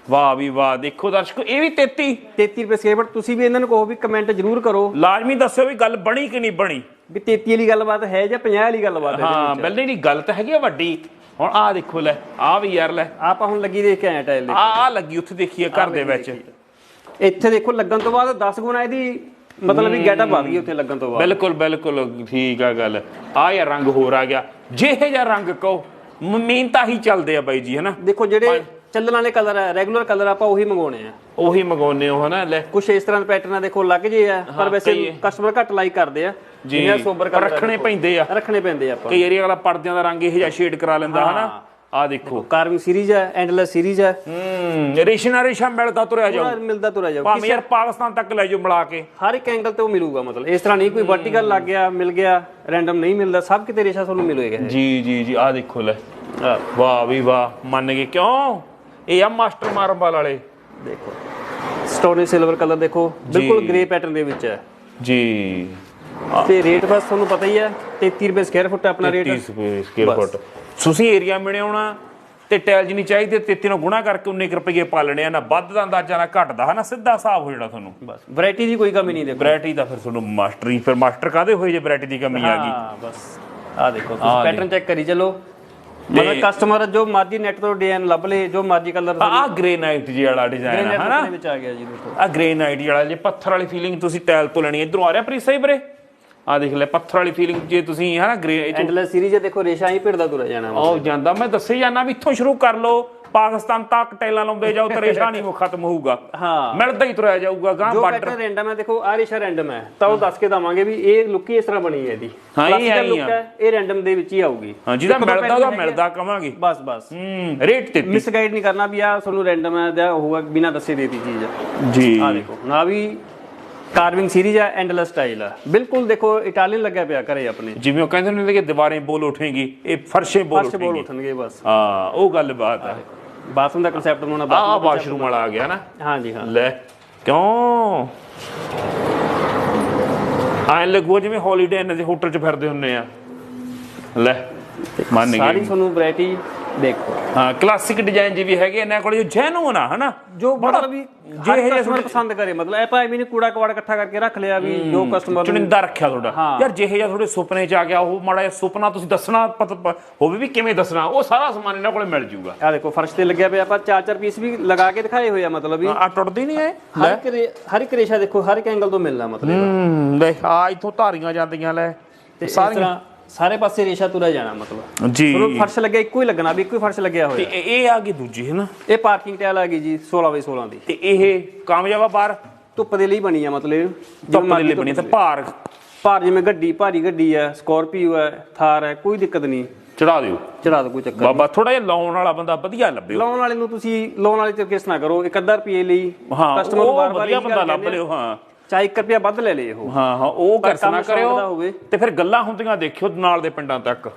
ਵਾਹ ਵੀ ਵਾਹ ਦੇਖੋ ਦਰਸ਼ਕੋ ਇਹ ਵੀ 33 33 ਰੁਪਏ ਸਕੁਅਰ ਫੁੱਟ ਤੁਸੀਂ ਵੀ ਇਹਨਾਂ ਨੂੰ ਕਹੋ ਵੀ ਕਮੈਂਟ ਜ਼ਰੂਰ ਕਰੋ। ਲਾਜ਼ਮੀ ਦੱਸਿਓ ਵੀ ਗੱਲ ਬਣੀ ਕਿ ਨਹੀਂ ਬਣੀ। ਵੀ 33 ਵਾਲੀ ਗੱਲਬਾਤ ਹੈ ਜਾਂ 50 ਵਾਲੀ ਗੱਲਬਾਤ ਹੈ ਹਾਂ ਬਿਲਕੁਲ ਨਹੀਂ ਗੱਲ ਤਾਂ ਹੈਗੀ ਆ ਵੱਡੀ। ਹੁਣ ਆ ਦੇਖੋ ਲੈ ਆ ਵੀ ਯਾਰ ਲੈ। ਆਪਾਂ ਹੁਣ ਲੱਗੀ ਦੇਖ ਕੇ ਆਏ ਟਾਇਲ ਦੇ ਆ ਆ ਲੱਗੀ ਉੱਥੇ ਦੇਖੀਏ ਘਰ ਦੇ ਵਿੱਚ। ਇੱਥੇ ਦੇਖੋ ਲੱਗਣ ਤੋਂ ਬਾਅਦ 10 ਗੁਣਾ ਇਹਦੀ ਮਤਲਬ ਵੀ ਗੈਟਅਪ ਵਧ ਗਈ ਉੱਥੇ ਲੱਗਣ ਤੋਂ ਬਾਅਦ। ਬਿਲਕੁਲ ਬਿਲਕੁਲ ਠੀਕ ਆ ਗੱਲ। ਆ ਯਾ ਰੰਗ ਹੋਰ ਆ ਗਿਆ। ਜਿਹੇ ਜਿਹਾ ਰੰਗ ਕਹੋ ਮ- ਮਿਹਨਤਾਂ ਹੀ ਚੱਲਦੇ ਆ ਬਾਈ ਜੀ ਹਨਾ? ਦੇਖੋ ਜਿਹੜੇ ਚੱਲਣ ਵਾਲੇ ਕਲਰ ਹੈ ਰੈਗੂਲਰ ਕਲਰ ਆਪਾਂ ਉਹੀ ਮੰਗਾਉਣੇ ਆ। ਉਹੀ ਮੰਗਾਉਨੇ ਹੋ ਹਨਾ? ਲੈ। ਕੁਛ ਇਸ ਤਰ੍ਹਾਂ ਦੇ ਪੈਟਰਨ ਦੇਖੋ ਲੱਗ ਜੇ ਆ ਪਰ ਵੈਸੇ ਕਸਟਮਰ ਘੱਟ ਲਾਈਕ ਕਰਦੇ ਆ। ਜੀ ਜਿਵੇਂ ਸੋਬਰ ਕਲਰ ਰੱਖਣੇ ਪੈਂਦੇ ਆ। ਰੱਖਣੇ ਪੈਂਦੇ ਆ ਆਪਾਂ। ਕਈ ਏਰੀਆ ਵਾਲਾ ਪਰਦਿਆਂ ਦਾ ਰੰਗ ਇਹ ਜਿਹਾ ਸ਼ੇਡ ਕਰਾ ਲੈਂਦਾ ਹਨਾ? ਆ ਦੇਖੋ। ਕਾਰਵਿੰਗ ਸੀਰੀਜ਼ ਹੈ ਐਂਡਲੈਸ ਸੀਰੀਜ਼ ਹੈ ਹੂੰ ਰੇਸ਼ਨਾ ਰੇਸ਼ਾ ਮਿਲਦਾ ਤੁਰਿਆ ਜਾਓ। ਪੂਰਾ ਮਿਲਦਾ ਤੁਰਿਆ ਜਾਓ। ਭਾਵੇਂ ਯਾਰ ਪਾਕਿਸਤਾਨ ਤੱਕ ਲੈ ਜਾਓ ਮਿਲਾ ਕੇ। ਹਰ ਇੱਕ ਐਂਗਲ ਤੇ ਉਹ ਮਿਲੂਗਾ ਮਤਲਬ। ਇਸ ਤਰ੍ਹਾਂ ਨਹੀਂ ਕੋਈ ਵਰਟੀਕਲ ਲੱਗ ਗਿਆ ਮਿਲ ਗਿਆ ਰੈਂਡਮ ਨਹੀਂ ਮਿਲਦਾ। ਸਭ ਕਿਤੇ ਰੇਸ਼ਾ ਤੁਹਾਨੂੰ ਮਿਲੇਗਾ। ਜੀ ਜੀ ਜੀ ਆ ਦੇਖੋ ਲੈ। ਵਾਹ ਵੀ ਵਾਹ ਮੰਨ ਗਏ। ਕਿਉਂ? ਇਹ ਆ ਮਾਸਟਰ ਮਾਰਬਲ ਵਾਲੇ। ਦੇਖੋ ਸਟੋਨੀ ਸਿਲਵਰ ਕਲਰ ਦੇਖੋ। ਬਿਲਕੁਲ ਗ੍ਰੇ ਪੈਟਰਨ ਦੇ ਵਿੱਚ ਹੈ। ਜੀ। ਤੇ ਰੇਟ ਬਸ ਤੁਹਾਨੂੰ ਪਤਾ ਹੀ ਹੈ 33 ਰੁਪਏ ਸਕੁਅਰ ਫੁੱਟ ਆਪਣਾ ਰੇਟ 30 ਰੁਪਏ ਸਕੁਅਰ ਫੁੱਟ ਤੁਸੀਂ ਏਰੀਆ ਮਿਣਿਆਉਣਾ ਤੇ ਟੈਲ ਜਿੰਨੀ ਚਾਹੀਦੀ 33 ਨੂੰ ਗੁਣਾ ਕਰਕੇ 19 ਕੁ ਰੁਪਏ ਪਾ ਲੈਣੇ ਆ। ਨਾ ਵੱਧ ਦਾ ਅੰਦਾਜ਼ਾ ਨਾ ਘਟਦਾ ਹੈ ਨਾ ਸਿੱਧਾ ਹਿਸਾਬ ਹੋ ਜਾਣਾ ਤੁਹਾਨੂੰ। ਬਸ ਵੈਰਾਈਟੀ ਦੀ ਕੋਈ ਕਮੀ ਨਹੀਂ ਦੇਖੋ। ਵੈਰਾਈਟੀ ਦਾ ਫਿਰ ਤੁਹਾਨੂੰ ਮਾਸਟਰੀ ਫਿਰ ਮਾਸਟਰ ਕਾਦੇ ਹੋਏ ਜੇ ਵੈਰਾਈਟੀ ਦੀ ਕਮੀ ਆ ਗਈ? ਹਾਂ ਬਸ। ਆ ਦੇਖੋ ਤੁਸੀਂ ਪੈਟਰਨ ਚੈੱਕ ਕਰੀ ਚਲੋ। ਮਤਲਬ ਕਸਟਮਰ ਜੋ ਮਰਜ਼ੀ ਨੈਟ ਤੋਂ ਡਿਜ਼ਾਈਨ ਲੱਭ ਲੇ ਜੋ ਮਰਜ਼ੀ ਕਲਰ ਆ ਗ੍ਰੇਨਾਈਟ ਜੀ ਵਾਲਾ ਡਿਜ਼ਾਈਨ ਹੈ ਹਨਾ? ਦੇ ਵਿੱਚ ਆ ਗਿਆ ਜੀ ਦੇਖੋ। ਆ ਗ੍ਰੇਨਾਈਟ ਵਾਲਾ ਜੇ ਪੱਥਰ ਵਾਲੀ ਫੀਲਿੰਗ ਤੁਸੀਂ ਟੈਲ ਤੋਂ ਲੈਣੀ ਇਧਰੋਂ ਆ ਰਿਹਾ ਪ੍ਰੀ ਸਹੀ ਵੀਰੇ? ਆ ਦੇਖ ਲੈ ਪੱਥਰ ਵਾਲੀ ਫੀਲਿੰਗ ਜੇ ਤੁਸੀਂ ਹਨਾ ਐਂਡਲੈਸ ਸੀਰੀਜ਼ ਦੇਖੋ ਰੇਸ਼ਾ ਹੀ ਭਿੜਦਾ ਤੁਰਿਆ ਜਾਣਾ ਵਾ। ਉਹ ਜਾਂਦਾ ਮੈਂ ਦੱਸੇ ਜਾਣਾ ਵੀ ਇੱਥੋਂ ਸ਼ੁਰੂ ਕਰ ਲਓ ਪਾਕਿਸਤਾਨ ਤੱਕ ਟੈਲਾਂ ਲਾਉਂਦੇ ਜਾਓ ਤਰੇਸ਼ਾ ਨਹੀਂ ਉਹ ਖਤਮ ਹੋਊਗਾ। ਹਾਂ। ਮਿਲਦਾ ਹੀ ਤੁਰਿਆ ਜਾਊਗਾ ਗਾਂ ਜੋ ਬਾਰਡਰ ਪੈਟਰਨ ਰੈਂਡਮ ਹੈ ਦੇਖੋ ਆ ਰੇਸ਼ਾ ਰੈਂਡਮ ਹੈ ਤਾਂ ਉਹ ਦੱਸ ਕੇ ਦਵਾਂਗੇ ਵੀ ਇਹ ਲੁੱਕ ਹੀ ਇਸ ਤਰ੍ਹਾਂ ਬਣੀ ਹੈ ਇਹਦੀ। ਹਾਂ, ਇਹ Classical ਆਈ look ਆ। ਹੈ ਇਹ ਰੈਂਡਮ ਦੇ ਵਿੱਚ ਹੀ ਆਊਗੀ। ਹਾਂ ਜਿਹਦਾ ਇੱਕ ਦੋ ਮਿਲਦਾ pattern ਉਹਦਾ ਆ। ਮਿਲਦਾ ਕਵਾਂਗੇ। ਬਸ ਬਸ। ਹੂੰ ਰੇਟ ਤੇ ਮਿਸਗਾਈਡ ਨਹੀਂ ਕਰਨਾ ਵੀ ਆ ਤੁਹਾਨੂੰ ਰੈਂਡਮ ਹੈ ਜਾਂ ਹੋਊਗਾ ਬਿਨਾ ਦੱਸੇ ਦੇਤੀ ਚੀਜ਼। ਜੀ। ਆ ਦੇਖੋ ਨਾ ਵੀ ਕਾਰਵਿੰਗ ਸੀਰੀਜ਼ ਹੈ ਐਂਡਲੈਸ ਸਟਾਈਲ ਹੈ ਬਿਲਕੁਲ ਦੇਖੋ ਇਟਾਲੀਅਨ ਲੱਗਿਆ ਪਿਆ ਕਰੇ ਆਪਣੇ। ਜਿਵੇਂ ਉਹ ਕਹਿੰਦੇ ਨੇ ਕਿ ਦੀਵਾਰੇ ਬੋਲ ਉਠੇਗੀ ਇਹ ਫਰਸ਼ੇ ਬੋਲ ਫਰਸ਼ ਬੋਲ ਉਠਣਗੇ ਬਸ। ਹਾਂ ਉਹ ਗੱਲ ਬਾਤ ਹੈ ਬਾਥਰੂਮ ਦਾ ਕਨਸੈਪਟ ਆ ਬਾਥਰੂਮ ਵਾਸ਼ਰੂਮ ਵਾਲਾ ਆ ਗਿਆ ਨਾ। ਹਾਂਜੀ ਹਾਂ। ਲੈ ਕਿਉਂ? ਐਂ ਲੱਗੂ ਜਿਵੇਂ ਹੌਲੀਡੇ ਇਨ ਦੇ ਹੋਟਲ 'ਚ ਫਿਰਦੇ ਹੁੰਨੇ ਆ। ਲੈ ਮੰਨ ਸਾਰੀ ਗਏ ਤੁਹਾਨੂੰ ਵੈਰਾਈਟੀ ਦੇਖੋ। ਹਾਂ ਕਲਾਸਿਕ ਡਿਜ਼ਾਈਨ ਜੀ ਵੀ ਹੈਗੇ ਇਹਨਾਂ ਕੋਲ ਜੋ ਜੈਨੂਨ ਆ ਹਨਾ? ਜੋ ਮਤਲਬ ਵੀ ਜੇ ਇਹ ਕਸਟਮਰ ਪਸੰਦ ਕਰੇ ਮਤਲਬ ਇਹ ਭਾਵੇਂ ਨਹੀਂ ਕੂੜਾ ਕਵਾੜ ਇਕੱਠਾ ਕਰਕੇ ਰੱਖ ਲਿਆ ਵੀ ਜੋ ਕਸਟਮਰ ਚੁਣਿੰਦਾ ਰੱਖਿਆ ਤੁਹਾਡਾ। ਯਾਰ ਜਿਹੇ ਜਿਹਾ ਤੁਹਾਡੇ ਸੁਪਨੇ 'ਚ ਆ ਗਿਆ ਉਹ ਮਾੜਾ ਜਿਹਾ ਸੁਪਨਾ ਤੁਸੀਂ ਦੱਸਣਾ ਹੋਵੇ ਵੀ ਕਿਵੇਂ ਦੱਸਣਾ ਉਹ ਸਾਰਾ ਸਮਾਨ ਇਹਨਾਂ ਕੋਲੇ ਮਿਲ ਜੂਗਾ। ਆ ਦੇਖੋ ਫਰਸ਼ ਤੇ ਲੱਗਿਆ ਪਿਆ ਆਪਾਂ ਚਾਰ ਚਾਰ ਪੀਸ ਵੀ ਲਗਾ ਕੇ ਦਿਖਾਏ ਹੋਏ ਆ ਮਤਲਬ ਵੀ। ਆ ਟੁੱਟਦੀ ਨਹੀਂ ਐ ਹਰ ਇੱਕ ਹਰ ਇੱਕ ਰੇਸ਼ਾ ਦੇਖੋ ਹਰ ਇੱਕ ਐਂਗਲ ਤੋਂ ਮਿਲਣਾ ਮਤਲਬ ਹੂੰ ਲੈ ਆ ਇੱਥੋਂ ਧਾਰੀਆਂ ਜਾਂਦੀਆਂ ਲੈ। ਤੇ ਸਾਰੀਆਂ। ਸਾਰੇ ਪਾਸੇ ਰੇਸ਼ਾ ਤੁਰਿਆ ਜਾਣਾ ਮਤਲਬ। ਜੀ। ਤੁਹਾਨੂੰ ਫਰਸ਼ ਲੱਗਿਆ ਇੱਕੋ ਹੀ ਲੱਗਣਾ ਵੀ ਇੱਕੋ ਹੀ ਫਰਸ਼ ਲੱਗਿਆ ਤੇ ਹੋਇਆ ਇਹ ਇਹ ਆ ਗਈ ਦੂਜੀ ਹੈ ਨਾ? ਇਹ ਪਾਰਕਿੰਗ ਟਾਇਲ ਆ ਗਈ ਜੀ 16 ਬਾਈ 16 ਦੀ। ਤੇ ਇਹ ਕਾਮਯਾਬ ਆ ਬਾਹਰ? ਧੁੱਪ ਦੇ ਲਈ ਬਣੀ ਆ ਮਤਲਬ ਇਹ। ਧੁੱਪ ਜਿਵੇਂ ਦੇ ਮਰਜ਼ੀ ਲਈ ਬਣੀ ਤਾਂ ਭਾਰ। ਭਾਰ ਜਿਵੇਂ ਗੱਡੀ ਭਾਰੀ ਗੱਡੀ ਹੈ ਸਕਾਰਪੀਓ ਹੈ ਥਾਰ ਹੈ ਕੋਈ ਦਿੱਕਤ ਨਹੀਂ। ਚੜਾ ਦਿਓ। ਚੜਾ ਦੋ ਕੋਈ ਚੱਕਰ ਬਾਬਾ ਥੋੜਾ ਜਿਹਾ ਲਾਉਣ ਵਾਲਾ ਬੰਦਾ ਵਧੀਆ ਲੱਭਿਓ। ਲਾਉਣ ਵਾਲੇ ਨੂੰ ਤੁਸੀਂ ਲਾਉਣ ਵਾਲੇ ਤੇ ਕਿਸ ਨਾ ਕਰੋ? ਇੱਕ ਅੱਧਾ ਰੁਪਏ ਲਈ ਹਾਂ ਕਸਟਮਰ ਨੂੰ ਉਹ ਬਾਰ-ਬਾਰ ਵਧੀਆ ਇਹੀ ਬੰਦਾ ਲੱਭ ਕਹਿੰਦੇ ਆ, ਲਿਓ ਹਾਂ। ਚਾਹੇ 1 ਰੁਪਿਆ ਵੱਧ ਲੈ ਲੇ ਉਹ। ਹਾਂ ਹਾਂ ਉਹ ਕਰਸ ਨਾ ਕਰਿਓ। ਤੇ ਫਿਰ ਗੱਲਾਂ ਹੁੰਦੀਆਂ ਦੇਖਿਓ ਨਾਲ ਦੇ ਪਿੰਡਾਂ ਤੱਕ।